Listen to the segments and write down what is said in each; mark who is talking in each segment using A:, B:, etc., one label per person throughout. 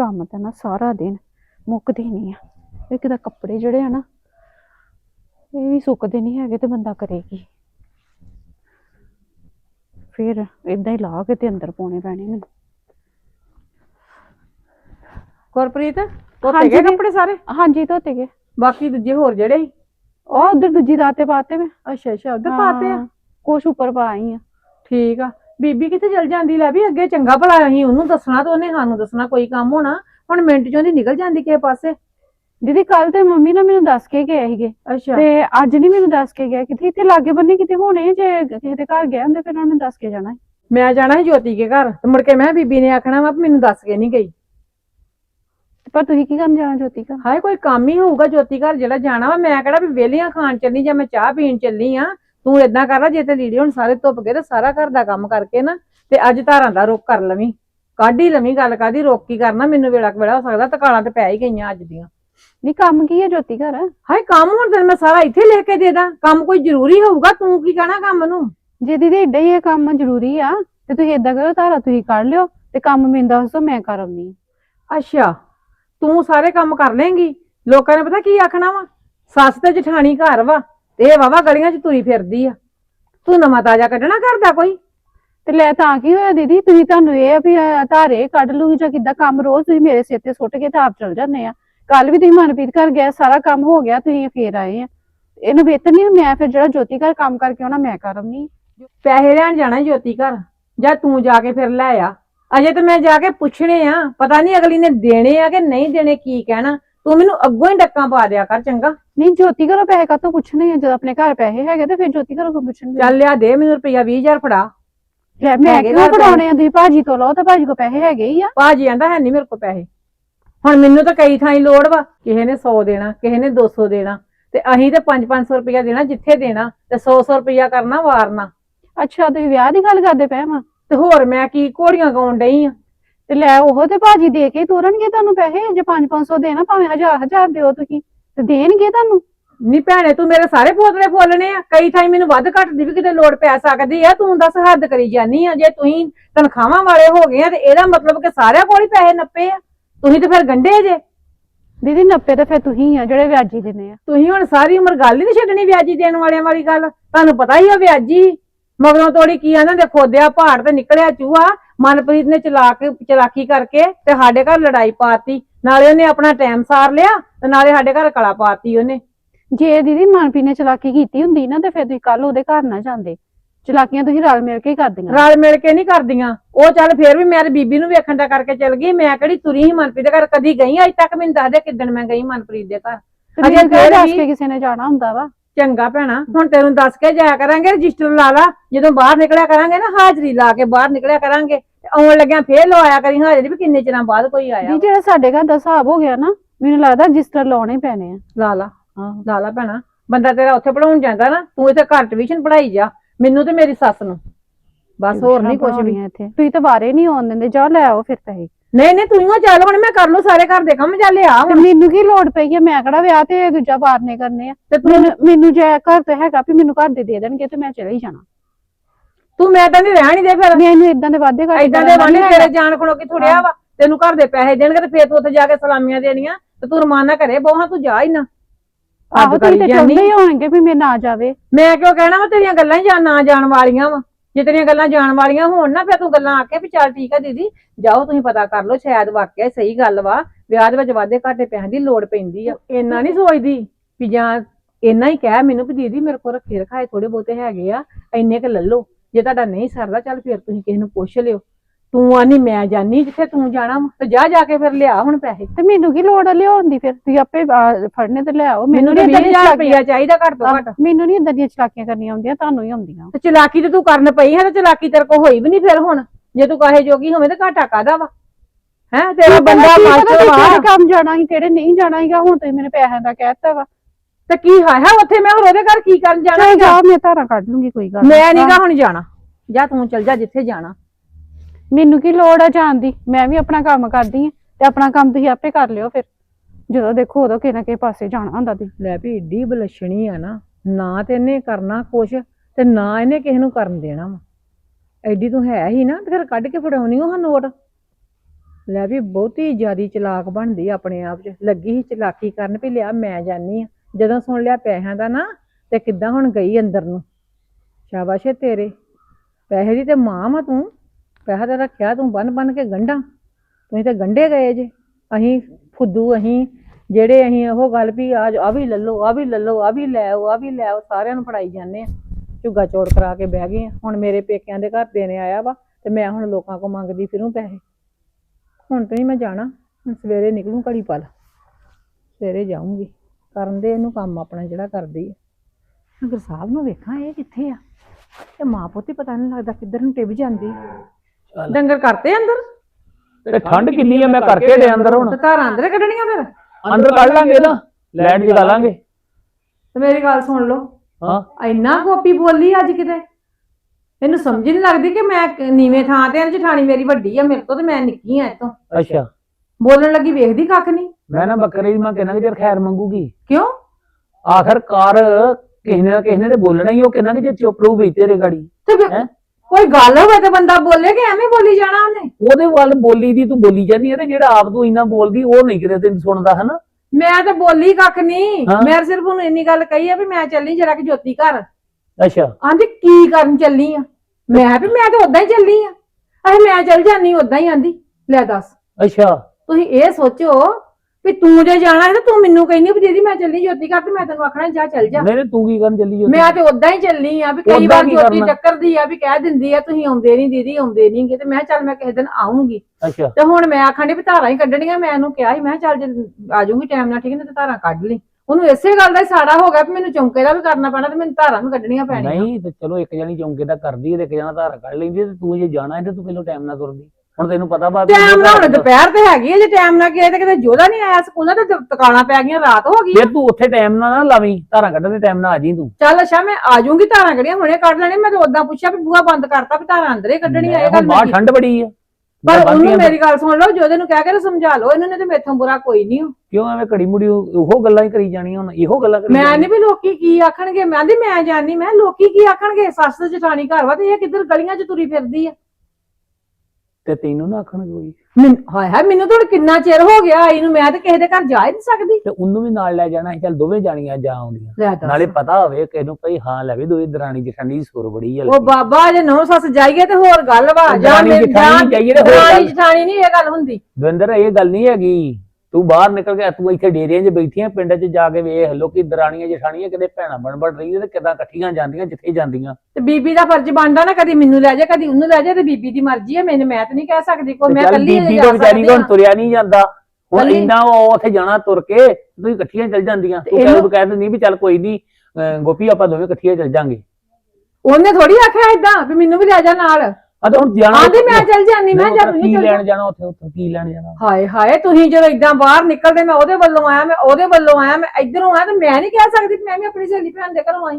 A: ਕੰਮ ਤਾਂ ਨਾ ਸਾਰਾ ਦਿਨ ਮੁੱਕਦੇ ਨਹੀਂ ਆ। ਇੱਕ ਤਾਂ ਕੱਪੜੇ ਜਿਹੜੇ ਆ ਨਾ ਇਹ ਵੀ ਸੁੱਕਦੇ ਨਹੀਂ ਹੈਗੇ ਤੇ ਬੰਦਾ ਕਰੇਗੀ ਫਿਰ ਇਦਾਂ ਹੀ ਲਾ ਕੇ ਤੇ ਅੰਦਰ ਪਾਉਣੇ ਪੈਣੇ ਮੈਨੂੰ।
B: ਗੁਰਪ੍ਰੀਤ ਧੋਤੇ ਗਏ। ਕੱਪੜੇ ਸਾਰੇ?
A: ਹਾਂਜੀ ਧੋਤੇ ਗਏ।
B: ਬਾਕੀ ਦੂਜੇ ਹੋਰ ਜਿਹੜੇ? ਸੀ
A: ਉਹ ਉਧਰ ਦੂਜੀ ਰਾਤ ਪਾਤੇ ਮੈਂ।
B: ਅੱਛਾ ਅੱਛਾ ਉਧਰ ਪਾਤੇ ਆ?
A: ਕੁਛ ਉੱਪਰ ਪਾ ਆਈ ਆ।
B: ਠੀਕ ਆ। ਬੀਬੀ ਕਿੱਥੇ ਚਲ ਜਾਂਦੀ? ਲੈ ਵੀ ਅੱਗੇ ਚੰਗਾ ਭਲਾ ਅਸੀਂ ਉਹਨੂੰ ਦੱਸਣਾ ਤੇ ਉਹਨੇ ਸਾਨੂੰ ਦੱਸਣਾ ਕੋਈ ਕੰਮ ਹੋਣਾ। ਹੁਣ ਮਿੰਟ ਚੋਂ ਦੀ ਨਿਕਲ ਜਾਂਦੀ ਕਿਸੇ ਪਾਸੇ।
A: ਦੀਦੀ ਕੱਲ ਤੇ ਮੰਮੀ ਨਾ ਮੈਨੂੰ ਦੱਸ ਕੇ ਗਏ ਸੀਗੇ।
B: ਅੱਛਾ।
A: ਤੇ ਅੱਜ ਨਹੀਂ ਮੈਨੂੰ ਦੱਸ ਕੇ ਗਿਆ ਕਿਤੇ ਇੱਥੇ ਲਾਗੇ ਬੰਨੇ ਕਿਤੇ ਹੋਣੇ ਜੇ ਕਿਸੇ ਦੇ ਘਰ ਗਿਆ ਹੁੰਦੇ ਫਿਰ ਉਹਨਾਂ ਨੇ ਦੱਸ ਕੇ ਜਾਣਾ।
B: ਮੈਂ ਜਾਣਾ ਸੀ ਜੋਤੀ ਕੇ ਘਰ। ਤੇ ਮੁੜ ਕੇ ਮੈਂ ਬੀਬੀ ਨੇ ਆਖਣਾ ਵਾ ਵੀ ਮੈਨੂੰ ਦੱਸ ਕੇ ਨਹੀਂ ਗਈ।
A: ਪਰ ਤੁਸੀਂ ਕੀ ਕਰਨ ਜਾਣਾ ਜੋਤੀ ਘਰ?
B: ਹਾਏ ਕੋਈ ਕੰਮ ਹੀ ਹੋਊਗਾ ਜੋਤੀ ਘਰ ਜਿਹੜਾ ਜਾਣਾ ਵਾ। ਮੈਂ ਕਿਹੜਾ ਵੀ ਵਿਹਲੀਆਂ ਖਾਣ ਚੱਲੀ ਜਾਂ ਮੈਂ ਚਾਹ ਪੀਣ ਚੱਲੀ ਆ। ਤੂੰ ਏਦਾਂ ਕਰ ਲੈ ਜੇ ਤੇ ਲੀੜੇ ਹੁਣ ਸਾਰੇ ਧੁੱਪ ਗਏ ਤੇ ਸਾਰਾ ਘਰ ਦਾ ਕੰਮ ਕਰਕੇ ਨਾ ਤੇ ਅੱਜ ਧਾਰਾਂ ਦਾ ਰੁੱਖ ਕਰ ਲਵੀਂ। ਕੱਢ ਲਵੀਂ ਗੱਲ ਕਾਦੀ ਰੋਕ ਕੀ ਕਰਨਾ ਮੈਨੂੰ ਵੇਲਾ ਕੁ ਵੇਲਾ ਹੋ ਸਕਦਾ ਤਕਾਲਾਂ ਤੇ ਪੈ ਹੀ ਗਈਆਂ ਅੱਜ ਦੀਆਂ।
A: ਨਹੀਂ ਕੰਮ ਕੀ ਹੈ ਜੋਤੀ ਘਰ?
B: ਹਾਏ ਕੰਮ ਹੁਣ ਤੈਨੂੰ ਮੈਂ ਸਾਰਾ ਇੱਥੇ ਲਿਖ ਕੇ ਦੇ ਦਾਂ ਕੰਮ ਕੋਈ ਜ਼ਰੂਰੀ ਹੋਊਗਾ ਤੂੰ ਕੀ ਕਹਿਣਾ ਕੰਮ ਨੂੰ?
A: ਜੇ ਦੀਦੀ ਏਡਾ ਹੀ ਇਹ ਕੰਮ ਜ਼ਰੂਰੀ ਆ ਤੇ ਤੁਸੀਂ ਏਦਾਂ ਕਰੋ ਧਾਰਾ ਤੁਸੀਂ ਕੱਢ ਲਿਓ ਤੇ ਕੰਮ ਮੈਨੂੰ ਦੱਸੋ ਮੈਂ ਕਰ ਆਉਂਦੀ।
B: ਅੱਛਾ ਤੂੰ ਸਾਰੇ ਕੰਮ ਕਰ ਲੇਂਗੀ ਲੋਕਾਂ ਨੇ ਪਤਾ ਕੀ ਆਖਣਾ ਵਾ? ਸੱਸ ਤੇ ਜਠਾਣੀ ਘਰ ਵਾ ਤੇ ਇਹ ਵਾਵਾ ਗਲੀਆਂ 'ਚ ਤੁਰੀ ਫਿਰਦੀ ਆ। ਤੂੰ ਨਵਾਂ ਤਾਜ਼ਾ ਕੱਢਣਾ ਕਰਦਾ ਕੋਈ?
A: ਤੇ ਲੈ ਤਾਂ ਕੀ ਹੋਇਆ ਦੀਦੀ? ਤੁਸੀਂ ਤੁਹਾਨੂੰ ਇਹ ਆ ਵੀ ਅਹ, ਧਾਰੇ ਕੱਢ ਲੂਗੀ ਜਾਂ ਕਿੱਦਾਂ ਕੰਮ? ਰੋਜ਼ ਤੁਸੀਂ ਮੇਰੇ ਸਿਰ ਤੇ ਸੁੱਟ ਕੇ ਤਾਂ ਆਪ ਚਲ ਜਾਂਦੇ ਆ। ਕੱਲ ਵੀ ਤੁਸੀਂ ਮਨਪ੍ਰੀਤ ਘਰ ਗਏ ਸਾਰਾ ਕੰਮ ਹੋ ਗਿਆ ਤੁਸੀਂ ਫੇਰ ਆਏ ਆ। ਇਹਨੂੰ ਵੇਤਨ ਨਹੀਂ ਮੈਂ ਫਿਰ ਜਿਹੜਾ ਜੋਤੀ ਘਰ ਕੰਮ ਕਰਕੇ ਆਉਣਾ ਮੈਂ ਕਰ ਆਉਂਦੀ
B: ਪੈਸੇ ਲੈਣ ਜਾਣਾ ਜੋਤੀ ਘਰ ਜਾਂ ਤੂੰ ਜਾ ਕੇ ਫਿਰ ਲੈ ਆ। ਅਜੇ ਤੇ ਮੈਂ ਜਾ ਕੇ ਪੁੱਛਣੇ ਆ ਪਤਾ ਨਹੀਂ ਅਗਲੀ ਨੇ ਦੇਣੇ ਆ ਕਿ ਨਹੀਂ ਦੇਣੇ ਕੀ ਕਹਿਣਾ। ਤੂੰ ਮੈਨੂੰ ਅੱਗੋਂ ਹੀ ਡੱਕਾਂ ਪਾ ਦਿਆ ਕਰ ਚੰਗਾ।
A: ਨਹੀਂ ਜੋਤੀ ਘਰੋਂ ਪੈਸੇ ਕਾਤੋਂ ਪੁੱਛਣੇ ਆ? ਜਦੋਂ ਆਪਣੇ ਘਰ ਪੈਸੇ ਹੈਗੇ ਤੇ ਫਿਰ ਜੋਤੀ ਘਰੋਂ ਕਿਉਂ ਪੁੱਛਣਗੇ?
B: ਚੱਲ ਲਿਆ ਦੇ ਮੈਨੂੰ ਰੁਪਈਆ 20000 ਫੜਾ।
A: ਲੈ ਮੈਂ
B: ਹੈਗੇ
A: ਕਿਉਂ
B: ਘਰ
A: ਫੜਾਉਣੇ ਆ? ਤੁਸੀਂ ਭਾਜੀ ਤੋਂ ਲਓ ਤਾਂ ਭਾਜੀ ਕੋ ਪੈਸੇ ਹੈਗੇ ਹੀ ਆ।
B: ਭਾਜੀ ਆਂਦਾ ਹੈ ਨਹੀਂ ਮੇਰੇ ਕੋਲ ਪੈਸੇ। ਹੁਣ ਮੈਨੂੰ ਤਾਂ ਕਈ ਥਾਈਂ ਲੋੜ ਵਾ। ਕਿਸੇ ਨੇ 100 ਦੇਣਾ ਕਿਸੇ ਨੇ 200 ਦੇਣਾ। ਤੇ ਅਸੀਂ ਤੇ 5-500 ਰੁਪਇਆ ਦੇਣਾ ਜਿੱਥੇ ਦੇਣਾ ਤੇ 100-100 ਰੁਪਇਆ ਕਰਨਾ ਵਾਰਨਾ।
A: ਅੱਛਾ ਤੁਸੀਂ ਵਿਆਹ ਦੀ ਗੱਲ ਕਰਦੇ ਪਏ ਵਾ?
B: ਤੇ ਹੋਰ ਮੈਂ ਕੀ ਘੋੜੀਆਂ ਗਾਉਣ ਡਈ ਆ?
A: ਤੇ ਲੈ ਉਹ ਤੇ ਭਾਜੀ ਦੇ ਕੇ ਤੋਰਨਗੇ ਤੁਹਾਨੂੰ ਪੈਸੇ ਜੇ 5-500 ਦੇਣਾ ਭਾਵੇਂ 1000-1000 ਦਿਓ ਤੁਸੀਂ ਤੇ ਦੇਣਗੇ ਤੁਹਾਨੂੰ?
B: ਨੀ ਭੈਣੇ ਤੂੰ ਮੇਰੇ ਸਾਰੇ ਪੋਤਰੇ ਫੋਲਣੇ ਆ। ਕਈ ਥਾਈਂ ਮੈਨੂੰ ਵੱਧ ਘੱਟ ਦੀ ਵੀ ਕਿਤੇ ਲੋੜ ਪੈ ਸਕਦੀ ਆ। ਤੂੰ ਦੱਸ ਹੱਦ ਕਰੀ ਜਾਨੀ ਆ। ਜੇ ਤੁਸੀਂ ਤਨਖਾਹਾਂ ਵਾਲੇ ਹੋ ਗਏ ਆ ਤੇ ਇਹਦਾ ਮਤਲਬ ਕਿ ਸਾਰਿਆਂ ਕੋਲ ਹੀ ਪੈਸੇ ਨੱਪੇ ਆ। ਤੁਸੀਂ ਤੇ ਫਿਰ ਗੰਡੇ ਜੇ।
A: ਦੀਦੀ ਨੱਪੇ ਤਾਂ ਫਿਰ ਤੁਸੀਂ ਆ ਜਿਹੜੇ ਵਿਆਜੀ ਦਿੰਦੇ ਆ।
B: ਤੁਸੀਂ ਹੁਣ ਸਾਰੀ ਉਮਰ ਗੱਲ ਹੀ ਨਹੀਂ ਛੱਡਣੀ ਵਿਆਜੀ ਦੇਣ ਵਾਲਿਆਂ ਵਾਲੀ ਗੱਲ। ਤੁਹਾਨੂੰ ਪਤਾ ਹੀ ਆ ਵਿਆਜੀ। ਮਗਰੋਂ ਤੋੜੀ ਕੀ ਆਂਦਾ ਖੋਦਿਆ ਪਹਾੜ ਤੇ ਨਿਕਲਿਆ ਚੂਹਾ। ਮਨਪ੍ਰੀਤ ਨੇ ਚਲਾਕ ਚਲਾਕੀ ਕਰਕੇ ਤੇ ਸਾਡੇ ਘਰ ਲੜਾਈ ਪਾਤੀ। ਨਾਲੇ ਉਹਨੇ ਆਪਣਾ ਟਾਈਮ ਸਾਰ ਲਿਆ ਤੇ ਨਾਲੇ ਸਾਡੇ ਘਰ ਕਲਾ ਪਾਤੀ ਉਹਨੇ।
A: ਜੇ ਦੀਦੀ ਮਨਪ੍ਰੀਤ ਨੇ ਚਲਾਕੀ ਕੀਤੀ ਹੁੰਦੀ ਨਾ ਤੇ ਫਿਰ ਤੁਸੀਂ ਕੱਲ ਉਹਦੇ ਘਰ ਨਾ ਜਾਂਦੇ। ਚਲਾਕੀਆਂ ਤੁਸੀਂ ਰਲ ਮਿਲ ਕੇ ਹੀ ਕਰਦੀਆਂ।
B: ਰਲ ਮਿਲ ਕੇ ਨਹੀਂ ਕਰਦੀਆਂ। ਉਹ ਚੱਲ ਫੇਰ ਵੀ ਮੈਂ ਤੇ ਬੀਬੀ ਨੂੰ ਵੇਖਣ ਦਾ ਕਰਕੇ ਚਲ ਗਈ। ਮੈਂ ਕਿਹੜੀ ਤੁਰੀ ਸੀ ਮਨਪ੍ਰੀਤ ਦੇ ਘਰ? ਕਦੀ ਗਈ ਅੱਜ ਤੱਕ ਮੈਨੂੰ ਦੱਸ ਦੇ ਕਿੱਦਣ ਮੈਂ ਗਈ ਮਨਪ੍ਰੀਤ ਦੇ ਘਰ।
A: ਅਜੇ
B: ਫੇਰ
A: ਦੱਸ ਕੇ ਕਿਸੇ ਨੇ ਜਾਣਾ ਹੁੰਦਾ ਵਾ।
B: ਚੰਗਾ ਭੈਣਾ ਹੁਣ ਤੈਨੂੰ ਦੱਸ ਕੇ ਜਾਇਆ ਕਰਾਂਗੇ ਰਜਿਸਟਰ ਲਾ ਲਾ। ਜਦੋਂ ਬਾਹਰ ਨਿਕਲਿਆ ਕਰਾਂਗੇ ਨਾ ਹਾਜ਼ਰੀ ਲਾ ਕੇ ਬਾਹਰ ਨਿਕਲਿਆ ਕਰਾਂਗੇ। ਆਉਣ ਲੱਗਿਆ ਫੇਰ ਲਵਾਇਆ ਕਰੀ ਹਾਜ਼ਰੀ ਵੀ ਕਿੰਨੇ ਚਿਰਾਂ ਬਾਅਦ ਕੋਈ ਆਇਆ
A: ਜੀ ਜਿਹੜਾ ਸਾਡੇ ਘਰ ਦਾ ਹਿਸਾਬ ਹੋ ਗਿਆ ਨਾ ਮੈਨੂੰ ਲੱਗਦਾ ਰਜਿਸਟਰ ਲਾਉਣੇ ਪੈਣੇ ਆ।
B: ਲਾ ਲਾ
A: ਆਹੋ
B: ਲਾ ਲਾ ਭੈਣਾ। ਬੰਦਾ ਤੇਰਾ ਉੱਥੇ ਪੜਾਉਣ ਜਾਂਦਾ ਨਾ ਤੂੰ ਇੱਥੇ ਘਰ ਟਿਊਸ਼ਨ ਪੜਾਈ ਜਾ ਮੈਨੂੰ ਤੇ ਮੇਰੀ ਸੱਸ ਨੂੰ। ਬਸ ਹੋਰ ਨਹੀਂ ਕੁਝ ਵੀ।
A: ਇੱਥੇ? ਤੁਸੀਂ ਤਾਂ ਬਾਰੇ ਨਹੀਂ ਆਉਣ ਦਿੰਦੇ ਜਾ ਲੈ ਆਓ ਫਿਰ ਪੈਸੇ।
B: ਨਹੀਂ ਨਹੀਂ ਤੂੰ ਹੀ ਚੱਲ ਹੁਣ ਮੈਂ ਕਰ ਲੂ ਸਾਰੇ ਘਰ ਦੇ ਕੰਮ ਚੱਲ ਆ
A: ਤੇ
B: ਹੁਣ।
A: ਮੈਨੂੰ ਕੀ ਲੋੜ ਪਈ ਹੈ ਮੈਂ ਕਿਹੜਾ ਵਿਆਹ ਤੇ ਦੂਜਾ ਬਾਰਨੇ ਕਰਨੇ ਆ?
B: ਤੇ ਤੂੰ
A: ਮੈਨੂੰ ਮੈਨੂੰ ਜੇ ਘਰ ਤੇ ਹੈਗਾ ਵੀ ਮੈਨੂੰ ਘਰ ਦੇ ਦੇ ਦੇਣਗੇ ਤੇ ਮੈਂ ਚਲੇ ਹੀ ਜਾਣਾ।
B: ਤੂੰ ਮੈਂ ਤਾਂ ਨਹੀਂ ਰਹਿਣ ਹੀ ਦੇ ਫਿਰ।
A: ਮੈਨੂੰ ਇਦਾਂ ਦੇ ਵਾਅਦੇ ਕਰ
B: ਐਦਾਂ ਦੇ ਵਾਂਡੇ ਤੇਰੇ ਜਾਣ ਖੜੋ ਕਿ ਥੋੜਿਆ ਵਾ? ਤੈਨੂੰ ਘਰ ਦੇ ਪੈਸੇ ਦੇਣਗੇ ਤੇ ਫੇਰ ਤੂੰ ਉੱਥੇ ਜਾ ਕੇ ਸਲਾਮੀਆਂ ਦੇਣੀਆਂ ਤੇ ਤੂੰ ਰਮਾਨਾ ਘਰੇ ਬੋਹਾਂ ਤੂੰ ਜਾ ਹੀ ਨਾ।
A: ਆਹੋ ਤੁਸੀਂ ਤੇ। ਚਾਹੁੰਦੇ ਹੀ ਹੋਣਗੇ ਵੀ ਮੈਂ ਨਾ ਜਾਵੇ।
B: ਮੈਂ ਕਿਉਂ ਕਹਿਣਾ ਵਾ ਤੇਰੀਆਂ ਗੱਲਾਂ ਹੀ ਜਾਂ ਨਾ ਜਾਣ ਵਾਲੀਆਂ ਵਾ। ਜੇ ਤੇਰੀਆਂ ਗੱਲਾਂ ਜਾਣ ਵਾਲੀਆਂ ਹੋਣ ਨਾ ਫਿਰ ਤੂੰ ਗੱਲਾਂ ਆ ਕੇ ਵੀ ਚੱਲ ਠੀਕ ਆ ਦੀਦੀ। ਜਾਓ ਤੁਸੀਂ ਪਤਾ ਕਰ ਲਓ ਸ਼ਾਇਦ ਵਾਕਿਆ ਸਹੀ ਗੱਲ ਵਾ। ਵਿਆਹ ਦੇ ਵਿੱਚ ਵਾਧੇ ਘਾਟੇ ਪੈਸਿਆਂ ਦੀ ਲੋੜ ਪੈਂਦੀ ਆ। ਇੰਨਾ ਨਹੀਂ ਸੋਚਦੀ। ਵੀ ਜਾਂ ਇੰਨਾ ਹੀ ਕਹਿ ਮੈਨੂੰ ਵੀ ਦੀਦੀ ਮੇਰੇ ਕੋਲ ਰੱਖੇ ਰਖਾਏ ਥੋੜੇ ਬਹੁਤੇ ਹੈਗੇ ਆ। ਇੰਨੇ ਕ ਲੱਲੋ ਜੇ ਤੁਹਾਡਾ ਨਹੀਂ ਸਰਦਾ ਚੱਲ ਫਿਰ ਤੁਸੀਂ ਕਿਸੇ ਨੂੰ ਪੁੱਛ ਲਿਓ। ਤੂੰ ਆਨੀ ਮੈਂ ਜਾਨੀ ਜਿੱਥੇ ਤੂੰ ਜਾਣਾ ਵਾ, ਤੇ ਜਾ ਜਾ ਕੇ ਫਿਰ ਲਿਆ ਹੁਣ ਪੈਸੇ।
A: ਤੇ ਮੈਨੂੰ ਕੀ ਲੋੜ ਆ ਲਿਆਉਣ ਦੀ ਫਿਰ? ਤੁਸੀਂ ਆਪੇ ਆ, ਫੜਨੇ ਤੇ ਲਿਆਓ
B: ਮੈਨੂੰ ਤਾਂ
A: ਨੀ ਏਦਾਂ ਦੀਆਂ
B: 20000 ਰੁਪਇਆ ਚਾਹੀਦਾ ਘੱਟ ਤੋਂ ਘੱਟ।
A: ਮੈਨੂੰ ਨਹੀਂ ਇਦਾਂ ਦੀਆਂ ਚਲਾਕੀਆਂ ਕਰਨੀਆਂ ਆਉਂਦੀਆਂ ਤੁਹਾਨੂੰ ਹੀ ਆਉਂਦੀਆਂ।
B: ਤੇ ਚਲਾਕੀ ਤੇ ਤੂੰ ਕਰਨ ਪਈ ਹੈ ਤੇ ਚਲਾਕੀ ਤੇਰੇ ਕੋ ਹੋਈ ਵੀ ਨਹੀਂ ਫਿਰ ਹੁਣ। ਜੇ ਤੂੰ ਕਾਹੇ ਜੋਗੀ ਹੋਵੇਂ ਤੇ ਘਾਟਾ ਕਾਦਾ ਵਾ? ਹੈ ਤੇਰਾ ਬੰਦਾ
A: ਕੀ ਪਤਾ
B: ਮਾਸਟਰ
A: ਤੁਸੀਂ
B: ਵਾ।
A: ਕਿਹੜੇ ਕੰਮ ਜਾਣਾ ਸੀ ਕਿਹੜੇ ਨਹੀਂ ਜਾਣਾ ਸੀਗਾ ਹੁਣ ਤੁਸੀਂ ਮੈਨੂੰ ਪੈਸਿਆਂ ਦਾ ਕਹਿਤਾ ਵਾ।
B: ਤੇ ਕੀ ਹਾਇਆ ਉੱਥੇ ਮੈਂ ਹੋਰ ਉਹਦੇ ਘਰ ਕੀ ਕਰਨ ਜਾਣਾ
A: ਚਲ
B: ਸੀਗਾ?
A: ਜਾ ਮੈਂ ਧਾਰਾਂ ਕੱਢ ਲੂੰਗੀ ਕੋਈ ਗੱਲ ਨੀ।
B: ਮੈਂ ਨਹੀਂਗਾ ਹੁਣ ਜਾਣਾ। ਜਾ ਤੂੰ ਚੱਲ ਜਾ ਜਿੱਥੇ ਜਾਣਾ।
A: ਮੈਨੂੰ ਕੀ ਲੋੜ ਆ ਜਾਣ ਦੀ? ਮੈਂ ਵੀ ਆਪਣਾ ਕੰਮ ਕਰਦੀ ਆ ਤੇ ਆਪਣਾ ਕੰਮ ਤੁਸੀਂ ਆਪੇ ਕਰ ਲਿਓ ਫਿਰ। ਜਦੋਂ ਦੇਖੋ ਉਦੋਂ ਕਿਸੇ ਨਾ ਕਿਸੇ ਪਾਸੇ ਜਾਣਾ ਹੁੰਦਾ ਤੁਸੀਂ
B: ਲੈ ਵੀ ਏਡੀ ਬਲਸ਼ਣੀ ਆ ਨਾ ਨਾ ਤੇ ਇਹਨੇ ਕਰਨਾ ਕੁਛ ਤੇ ਨਾ ਇਹਨੇ ਕਿਸੇ ਨੂੰ ਕਰਨ ਦੇਣਾ ਵਾ। ਐਡੀ ਤੂੰ ਹੈ ਹੀ ਨਾ ਤੇ ਫਿਰ ਕੱਢ ਕੇ ਫੜਾਉਣੀ ਉਹ ਨੋਟ ਲੈ ਵੀ ਬਹੁਤੀ ਜਿਆਦੀ ਚਲਾਕ ਬਣਦੀ ਆ ਆਪਣੇ ਆਪ 'ਚ। ਲੱਗੀ ਸੀ ਚਲਾਕੀ ਕਰਨ ਵੀ ਲਿਆ ਮੈਂ ਜਾਨੀ ਆ। ਜਦੋਂ ਸੁਣ ਲਿਆ ਪੈਸਿਆਂ ਦਾ ਨਾ, ਤੇ ਕਿੱਦਾਂ ਹੁਣ ਗਈ ਅੰਦਰ ਨੂੰ? ਸ਼ਾਬਾਸ਼ ਏ ਤੇਰੇ। ਪੈਸੇ ਦੀ ਤੇ ਮਾਂ ਵਾ ਤੂੰ। ਪੈਸਾ ਤਾਂ ਰੱਖਿਆ, ਤੂੰ ਬੰਨ ਬੰਨ ਕੇ ਗੰਢਾਂ। ਤੁਸੀਂ ਤੇ ਗੰਢੇ ਗਏ ਜੇ। ਅਸੀਂ ਫੁੱਦੂ, ਅਸੀਂ ਜਿਹੜੇ ਅਸੀਂ ਉਹ ਗੱਲ ਵੀ ਆ ਆ ਵੀ ਲੱਲੋ ਆ ਵੀ ਲੱਲੋ ਆ ਵੀ ਲੈ ਆਓ ਆ ਵੀ ਲੈ ਆਓ, ਸਾਰਿਆਂ ਨੂੰ ਫੜਾਈ ਜਾਂਦੇ ਆ। ਝੁੱਗਾ ਚੋੜ ਕਰਾ ਕੇ ਬਹਿ ਗਏ ਆ। ਹੁਣ ਮੇਰੇ ਪੇਕਿਆਂ ਦੇ ਘਰ ਦੇਣੇ ਆਇਆ ਵਾ, ਤੇ ਮੈਂ ਹੁਣ ਲੋਕਾਂ ਕੋ ਮੰਗਦੀ ਫਿਰੂੰ ਪੈਸੇ। ਹੁਣ ਤੋਂ ਹੀ ਮੈਂ ਜਾਣਾ। ਹੁਣ ਸਵੇਰੇ ਨਿਕਲੂੰ ਘੜੀ ਪਲ। ਸਵੇਰੇ ਜਾਊਂਗੀ। ਕਰਨ ਦੇ ਇਹਨੂੰ ਕੰਮ ਆਪਣਾ ਜਿਹੜਾ ਕਰਦੀ ਹੈ ਅਗਰ ਸਾਹਿਬ ਨੂੰ ਵੇਖਾਂ ਇਹ ਕਿੱਥੇ ਆ? ਤੇ ਮਾਂ ਪੁੱਤ ਹੀ ਪਤਾ ਨਹੀਂ ਲੱਗਦਾ ਕਿੱਧਰ ਨੂੰ ਟਿਭ ਜਾਂਦੀ। ਡੰਗਰ ਕਰਤੇ ਅੰਦਰ?
C: ਤੇ ਠੰਡ ਕਿੰਨੀ ਆ ਮੈਂ ਕਰਕੇ ਦੇ ਅੰਦਰ ਹੁਣ।
B: ਤੇ ਧਾਰਾਂ ਅੰਦਰ ਕੱਢਣੀਆਂ ਫਿਰ?
C: ਅੰਦਰ ਕੱਢ ਲਾਂਗੇ ਨਾ ਲੈਟ ਜਗਾ ਲਾਂਗੇ।
B: ਤੇ ਮੇਰੀ ਗੱਲ ਸੁਣ ਲਓ।
C: ਹਾਂ।
B: ਇੰਨਾ ਗੋਪੀ ਬੋਲੀ ਅੱਜ ਕਿਤੇ। ਇਹਨੂੰ ਸਮਝ ਨਹੀਂ ਲੱਗਦੀ ਕਿ ਮੈਂ ਨੀਵੇਂ ਥਾਂ ਤੇ ਆ ਜਠਾਣੀ ਮੇਰੀ ਵੱਡੀ ਆ ਮੇਰੇ ਤੋਂ ਤੇ ਮੈਂ ਨਿੱਕੀ ਆ ਇਤੋਂ
C: ਅੱਛਾ।
B: ਬੋਲਣ ਲੱਗੀ ਵੇਖਦੀ ਕੱਖ ਨਹੀਂ।
C: ਮੈਂ ਨਾ ਬੱਕਰੇ ਦੀ ਮੈਂ ਕਿੰਨਾ ਕਿ ਚਿਰ ਖੈਰ ਮੰਗੂਗੀ।
B: ਕਿਉਂ?
C: ਆਖਰਕਾਰ ਕਿਸੇ ਨੇ ਨਾ ਕਿਸੇ ਨੇ ਤੇ ਬੋਲਣਾ ਹੀ ਉਹ ਕਿੰਨਾ ਕਿ ਚਿਰ ਚੁੱਪ ਰਹੂ ਵੀ ਤੇਰੇ ਗਾੜੀ।
B: ਤੇ ਫਿਰ
C: ਹੈਂ?
B: ਕੋਈ ਗੱਲ ਹੋਵੇ ਤੇ ਬੰਦਾ ਬੋਲੇ ਕਿ ਐਵੇਂ ਬੋਲੀ ਜਾਣਾ ਉਹਨੇ?
C: ਉਹਦੇ ਵੱਲ ਬੋਲੀ ਦੀ ਤੂੰ ਬੋਲੀ ਜਾਂਦੀ ਹੈ ਤੇ ਜਿਹੜਾ ਆਪ ਤੂੰ ਇੰਨਾ ਬੋਲਦੀ ਉਹ ਨਹੀਂ ਕਿਤੇ ਤੈਨੂੰ ਸੁਣਦਾ ਹਨਾ?
B: ਮੈਂ ਤੇ ਬੋਲੀ ਕੱਖ ਨਹੀਂ।
C: ਹਾਂ।
B: ਮੈਂ ਸਿਰਫ ਉਹਨੂੰ ਇੰਨੀ ਗੱਲ ਕਹੀ ਆ ਵੀ ਮੈਂ ਚੱਲੀ ਜਰਾ ਕਿ ਜੋਤੀ ਘਰ।
C: ਅੱਛਾ।
B: ਆਂਦੀ ਕੀ ਕਰਨ ਚੱਲੀ ਆ? ਮੈਂ ਵੀ ਮੈਂ ਤਾਂ ਉਦਾਂ ਹੀ ਚੱਲੀ ਆ। ਅਹੇ ਮੈਂ ਚੱਲ ਜਾਨੀ ਉਦਾਂ ਹੀ ਆਂਦੀ। ਲੈ ਦੱਸ।
C: ਅੱਛਾ।
B: ਤੁਸੀਂ ਇਹ ਸੋਚੋ ਵੀ ਤੂੰ ਜੇ ਜਾਣਾ ਹੈ ਤਾਂ ਤੂੰ ਮੈਨੂੰ ਕਹਿੰਦੀ ਵੀ ਦੀਦੀ ਮੈਂ ਚੱਲੀ ਜੋਤੀ ਘਰ ਤੇ ਮੈਂ ਤੈਨੂੰ ਆਖਣਾ ਜਾ ਚੱਲ ਜਾ।
C: ਨਹੀਂ ਨਹੀਂ, ਤੂੰ ਕੀ ਕਰਨ ਚੱਲੀ ਉੱਥੇ?
B: ਮੈਂ ਤੇ ਉਦਾਂ ਹੀ ਚੱਲੀ ਆ ਵੀ ਕਈ ਵਾਰ ਜੋਤੀ? ਟੱਕਰਦੀ ਆ ਵੀ ਕਹਿ ਦਿੰਦੀ ਆ ਤੁਸੀਂ ਆਉਂਦੇ ਨਹੀਂ ਦੀਦੀ ਆਉਂਦੇ ਨਹੀਂਗੇ ਤੇ ਮੈਂ ਚੱਲ ਮੈਂ ਕਿਸੇ ਦਿਨ ਆਉਂਗੀ
C: ਅੱਛਾ।
B: ਤੇ ਹੁਣ ਮੈਂ ਆਖਣ ਡਈ ਵੀ ਧਾਰਾਂ ਹੀ ਕੱਢਣੀਆਂ ਮੈਂ ਇਹਨੂੰ ਕਿਹਾ ਸੀ ਮੈਂ ਚੱਲ ਜੇ ਆ ਜਾਊਂਗੀ ਟਾਈਮ ਨਾਲ ਠੀਕ ਨੇ ਤੇ ਧਾਰਾਂ ਕੱਢ ਲਈ। ਉਹਨੂੰ ਇਸੇ ਗੱਲ ਦਾ ਹੀ ਸਾੜਾ ਹੋ ਗਿਆ ਵੀ ਮੈਨੂੰ ਚੌਂਕੇ ਦਾ ਵੀ ਕਰਨਾ ਪੈਣਾ ਤੇ ਮੈਨੂੰ ਧਾਰਾਂ ਵੀ ਕੱਢਣੀਆਂ ਪੈਣੀਆਂ।
C: ਨਹੀਂ ਤੇ ਚਲੋ ਇੱਕ ਜਣੀ ਚੌਂਕੇ ਦਾ ਕਰਦੀ ਹੈ ਤੇ ਇੱਕ ਜਣਾ ਧਾਰ ਕੱਢ ਲੈਂਦੀ ਹੈ ਤੇ ਤੂੰ ਜੇ ਜਾਣਾ ਹੈ ਤੇ ਤੂੰ ਪਹਿਲਾਂ ਟਾਈਮ ਨਾਲ ਤੁਰਦੀ। ਹੁਣ ਤੈਨੂੰ ਪਤਾ ਬਾ
B: ਟਾਈਮ ਨਾਲ ਹੁਣ ਦੁਪਹਿਰ ਤੇ ਹੈਗੀ ਜੇ ਟਾਈਮ ਨਾਲ ਗਏ ਤੇ ਕਿਤੇ ਜੋਦਾ ਨਹੀਂ ਆਇਆ ਸਕੂਲਾਂ ਤੇ ਤਕਾਲਾਂ ਪੈ ਗਈਆਂ ਰਾਤ ਹੋ ਗਈ
C: ਜੇ ਤੂੰ ਉੱਥੇ ਟਾਈਮ ਨਾਲ ਨਾ ਲਾਵੀਂ ਧਾਰਾਂ ਕੱਢਣ ਦੇ ਟਾਈਮ ਨਾਲ ਆ ਜੀ ਤੂੰ।
B: ਚੱਲ ਅੱਛਾ ਮੈਂ ਆ ਜਾਊਂਗੀ ਧਾਰਾਂ ਕੱਢੀਆਂ ਹੁਣੇ ਕੱਢ ਲੈਣੇ ਮੈਂ ਤਾਂ ਉਦਾਂ ਪੁੱਛਿਆ ਵੀ ਬੂਹਾ ਬੰਦ ਕਰਤਾ ਵੀ ਧਾਰਾਂ ਅੰਦਰੇ ਕੱਢਣੀਆਂ ਇਹ ਗੱਲ
C: ਬਾਹਰ ਠੰਡ ਬੜੀ ਆ।
B: ਪਰ ਉਹਨੂੰ ਮੇਰੀ ਗੱਲ ਸੁਣ ਲਓ ਜੋਦੇ ਨੂੰ ਕਹਿ ਕੇ ਸਮਝਾ ਲਓ ਇਹਨਾਂ ਨੇ ਤੇ ਮੇਥੋਂ ਬੁਰਾ ਕੋਈ ਨਹੀਂ
C: ਕਿਉਂ ਐਵੇਂ ਘੜੀ ਮੁੜੀ ਉਹ- ਗੱਲਾਂ ਹੀ ਕਰੀ ਜਾਣੀਆਂ ਹੁਣ ਇਹੋ ਗੱਲਾਂ ਕਰੀ
B: ਮੈਂ। ਨਹੀਂ ਵੀ ਲੋਕੀ ਕੀ ਆਖਣਗੇ ਮੈਂ ਆਂਦੀ ਮੈਂ ਜਾਣੀ ਮੈਂ ਲੋਕੀ ਕੀ ਆਖਣਗੇ ਸੱਸ ਜਠਾਣੀ ਘਰ ਵਾ ਤੇ ਇਹ ਕਿੱਧਰ ਗਲੀਆਂ 'ਚ ਤੁਰੀ ਫਿਰਦੀ ਆ।
C: ਤੇ ਤੈਨੂੰ ਨਾ ਆਖਣ ਕੋਈ
B: ਮੈਨ- ਹਾਏ ਹਾਏ ਮੈਨੂੰ ਤਾਂ ਹੁਣ ਕਿੰਨਾ ਚਿਰ ਹੋ ਗਿਆ ਆਈ ਨੂੰ ਮੈਂ ਤਾਂ ਕਿਸੇ ਦੇ ਘਰ ਜਾ ਹੀ ਨਹੀਂ ਸਕਦੀ।
C: ਤੇ ਉਹਨੂੰ ਵੀ ਨਾਲ ਲੈ ਜਾਣਾ ਸੀ ਚੱਲ ਦੋਵੇਂ ਜਾਣੀਆਂ ਜਾ ਆਉਂਦੀਆਂ।
B: ਲੈ ਦੱਸ।
C: ਨਾਲੇ ਪਤਾ ਹੋਵੇ ਕਿ ਇਹਨੂੰ ਭਈ ਹਾਂ ਲੈ ਵੀ ਦੋਵੇਂ ਦਰਾਣੀ ਜਠਾਣੀ ਦੀ ਸੁਰ ਬੜੀ ਆ
B: ਉਹ ਬਾਬਾ ਜੇ ਨੌ ਸੱਸ ਜਾਈਏ ਤੇ ਹੋਰ ਗੱਲ ਵਾ
C: ਉਹ
B: ਜਾਂ
C: ਦਰਾਣੀ
B: ਮੇਰੀ-
C: ਜਠਾਣੀ ਜਾਈਏ ਤੇ ਹੋਰ
B: ਦਰਾਣੀ
C: ਗੱਲ।
B: ਜਠਾਣੀ ਨਹੀਂ ਇਹ ਗੱਲ ਹੁੰਦੀ।
C: ਦਵਿੰਦਰ ਇਹ ਗੱਲ ਨਹੀਂ ਹੈਗੀ। ਤੂੰ ਬਾਹਰ ਨਿਕਲ ਕੇ ਤੂੰ ਇੱਥੇ ਡੇਰਿਆਂ 'ਚ ਬੈਠੀਆਂ ਪਿੰਡ 'ਚ ਜਾ ਕੇ ਵੇਖ ਲੋਕੀ ਦਰਾਣੀਆਂ ਜਠਾਣੀਆਂ ਕਿਤੇ ਭੈਣਾਂ ਬਣ ਬਣ ਰਹੀ ਤੇ ਕਿਦਾਂ ਇਕੱਠੀਆਂ ਜਾਂਦੀਆਂ ਜਿੱਥੇ ਜਾਂਦੀਆਂ।
B: ਤੇ ਬੀਬੀ ਦਾ ਫਰਜ਼ ਬਣਦਾ ਨਾ ਕਦੀ ਮੈਨੂੰ ਲੈ ਜਾ ਕਦੀ ਉਹਨੂੰ ਲੈ ਜਾ ਤੇ ਬੀਬੀ ਦੀ ਮਰਜ਼ੀ ਹੈ ਮੈਨੂੰ ਮੈਂ ਤਾਂ ਨਹੀਂ ਕਹਿ ਸਕਦੀ ਕੋਈ
C: ਤੇ
B: ਮੈਂ
C: ਚੱਲ
B: ਕੱਲੀ
C: ਬੀਬੀ
B: ਜਾ
C: ਤੋਂ ਵਿਚਾਰੀ
B: ਸਕਦੀ ਹਾਂ।
C: ਤੁਰਿਆ ਨਹੀਂ ਜਾਂਦਾ। ਹੁਣ
B: ਕੱਲੀ-
C: ਇੰਨਾ ਉਹ ਉੱਥੇ ਜਾਣਾ ਤੁਰ ਕੇ ਤੁਸੀਂ ਇਕੱਠੀਆਂ ਚੱਲ ਜਾਂਦੀਆਂ। ਤੂੰ
B: ਇਹਨੂੰ-
C: ਕਹਿ ਕਹਿ ਦਿੰਦੀ ਵੀ ਚੱਲ ਕੋਈ ਨਹੀਂ ਗੋਪੀ ਆਪਾਂ ਦੋਵੇਂ ਇਕੱਠੀਆਂ ਚੱਲ ਜਾਂਗੇ।
B: ਉਹਨੇ ਥੋੜੀ ਆਖਿਆ ਇਦਾਂ ਵੀ ਮੈਨੂੰ ਵੀ ਲੈ ਜਾ ਨਾਲ।
C: ਆ ਤਾਂ ਹੁਣ ਜਾਣਾ
B: ਆਂਦੀ ਮੈਂ ਚੱਲ ਜਾਂਦੀ ਮੈਂ
C: ਨਹੀਂ,
B: ਜਾ
C: ਉੱਥੇ
B: ਤੂੰ
C: ਕੀ
B: ਚੱਲ
C: ਲੈਣ। ਜਾਣਾ ਉੱਥੇ ਉੱਥੇ ਕੀ ਲੈਣ ਜਾਣਾ
B: ਹਾਏ ਹਾਏ ਤੁਸੀਂ ਜਦੋਂ ਇਦਾਂ ਬਾਹਰ ਨਿਕਲਦੇ ਮੈਂ ਉਹਦੇ ਵੱਲੋਂ ਆਇਆ ਮੈਂ ਉਹਦੇ ਵੱਲੋਂ ਆਇਆ ਮੈਂ ਇਧਰੋਂ ਆਇਆ ਤੇ ਮੈਂ ਨਹੀਂ ਕਹਿ ਸਕਦੀ ਕਿ ਮੈਂ ਵੀ ਆਪਣੀ ਸਹੇਲੀ ਭੈਣ ਦੇ ਘਰੋਂ ਆਈ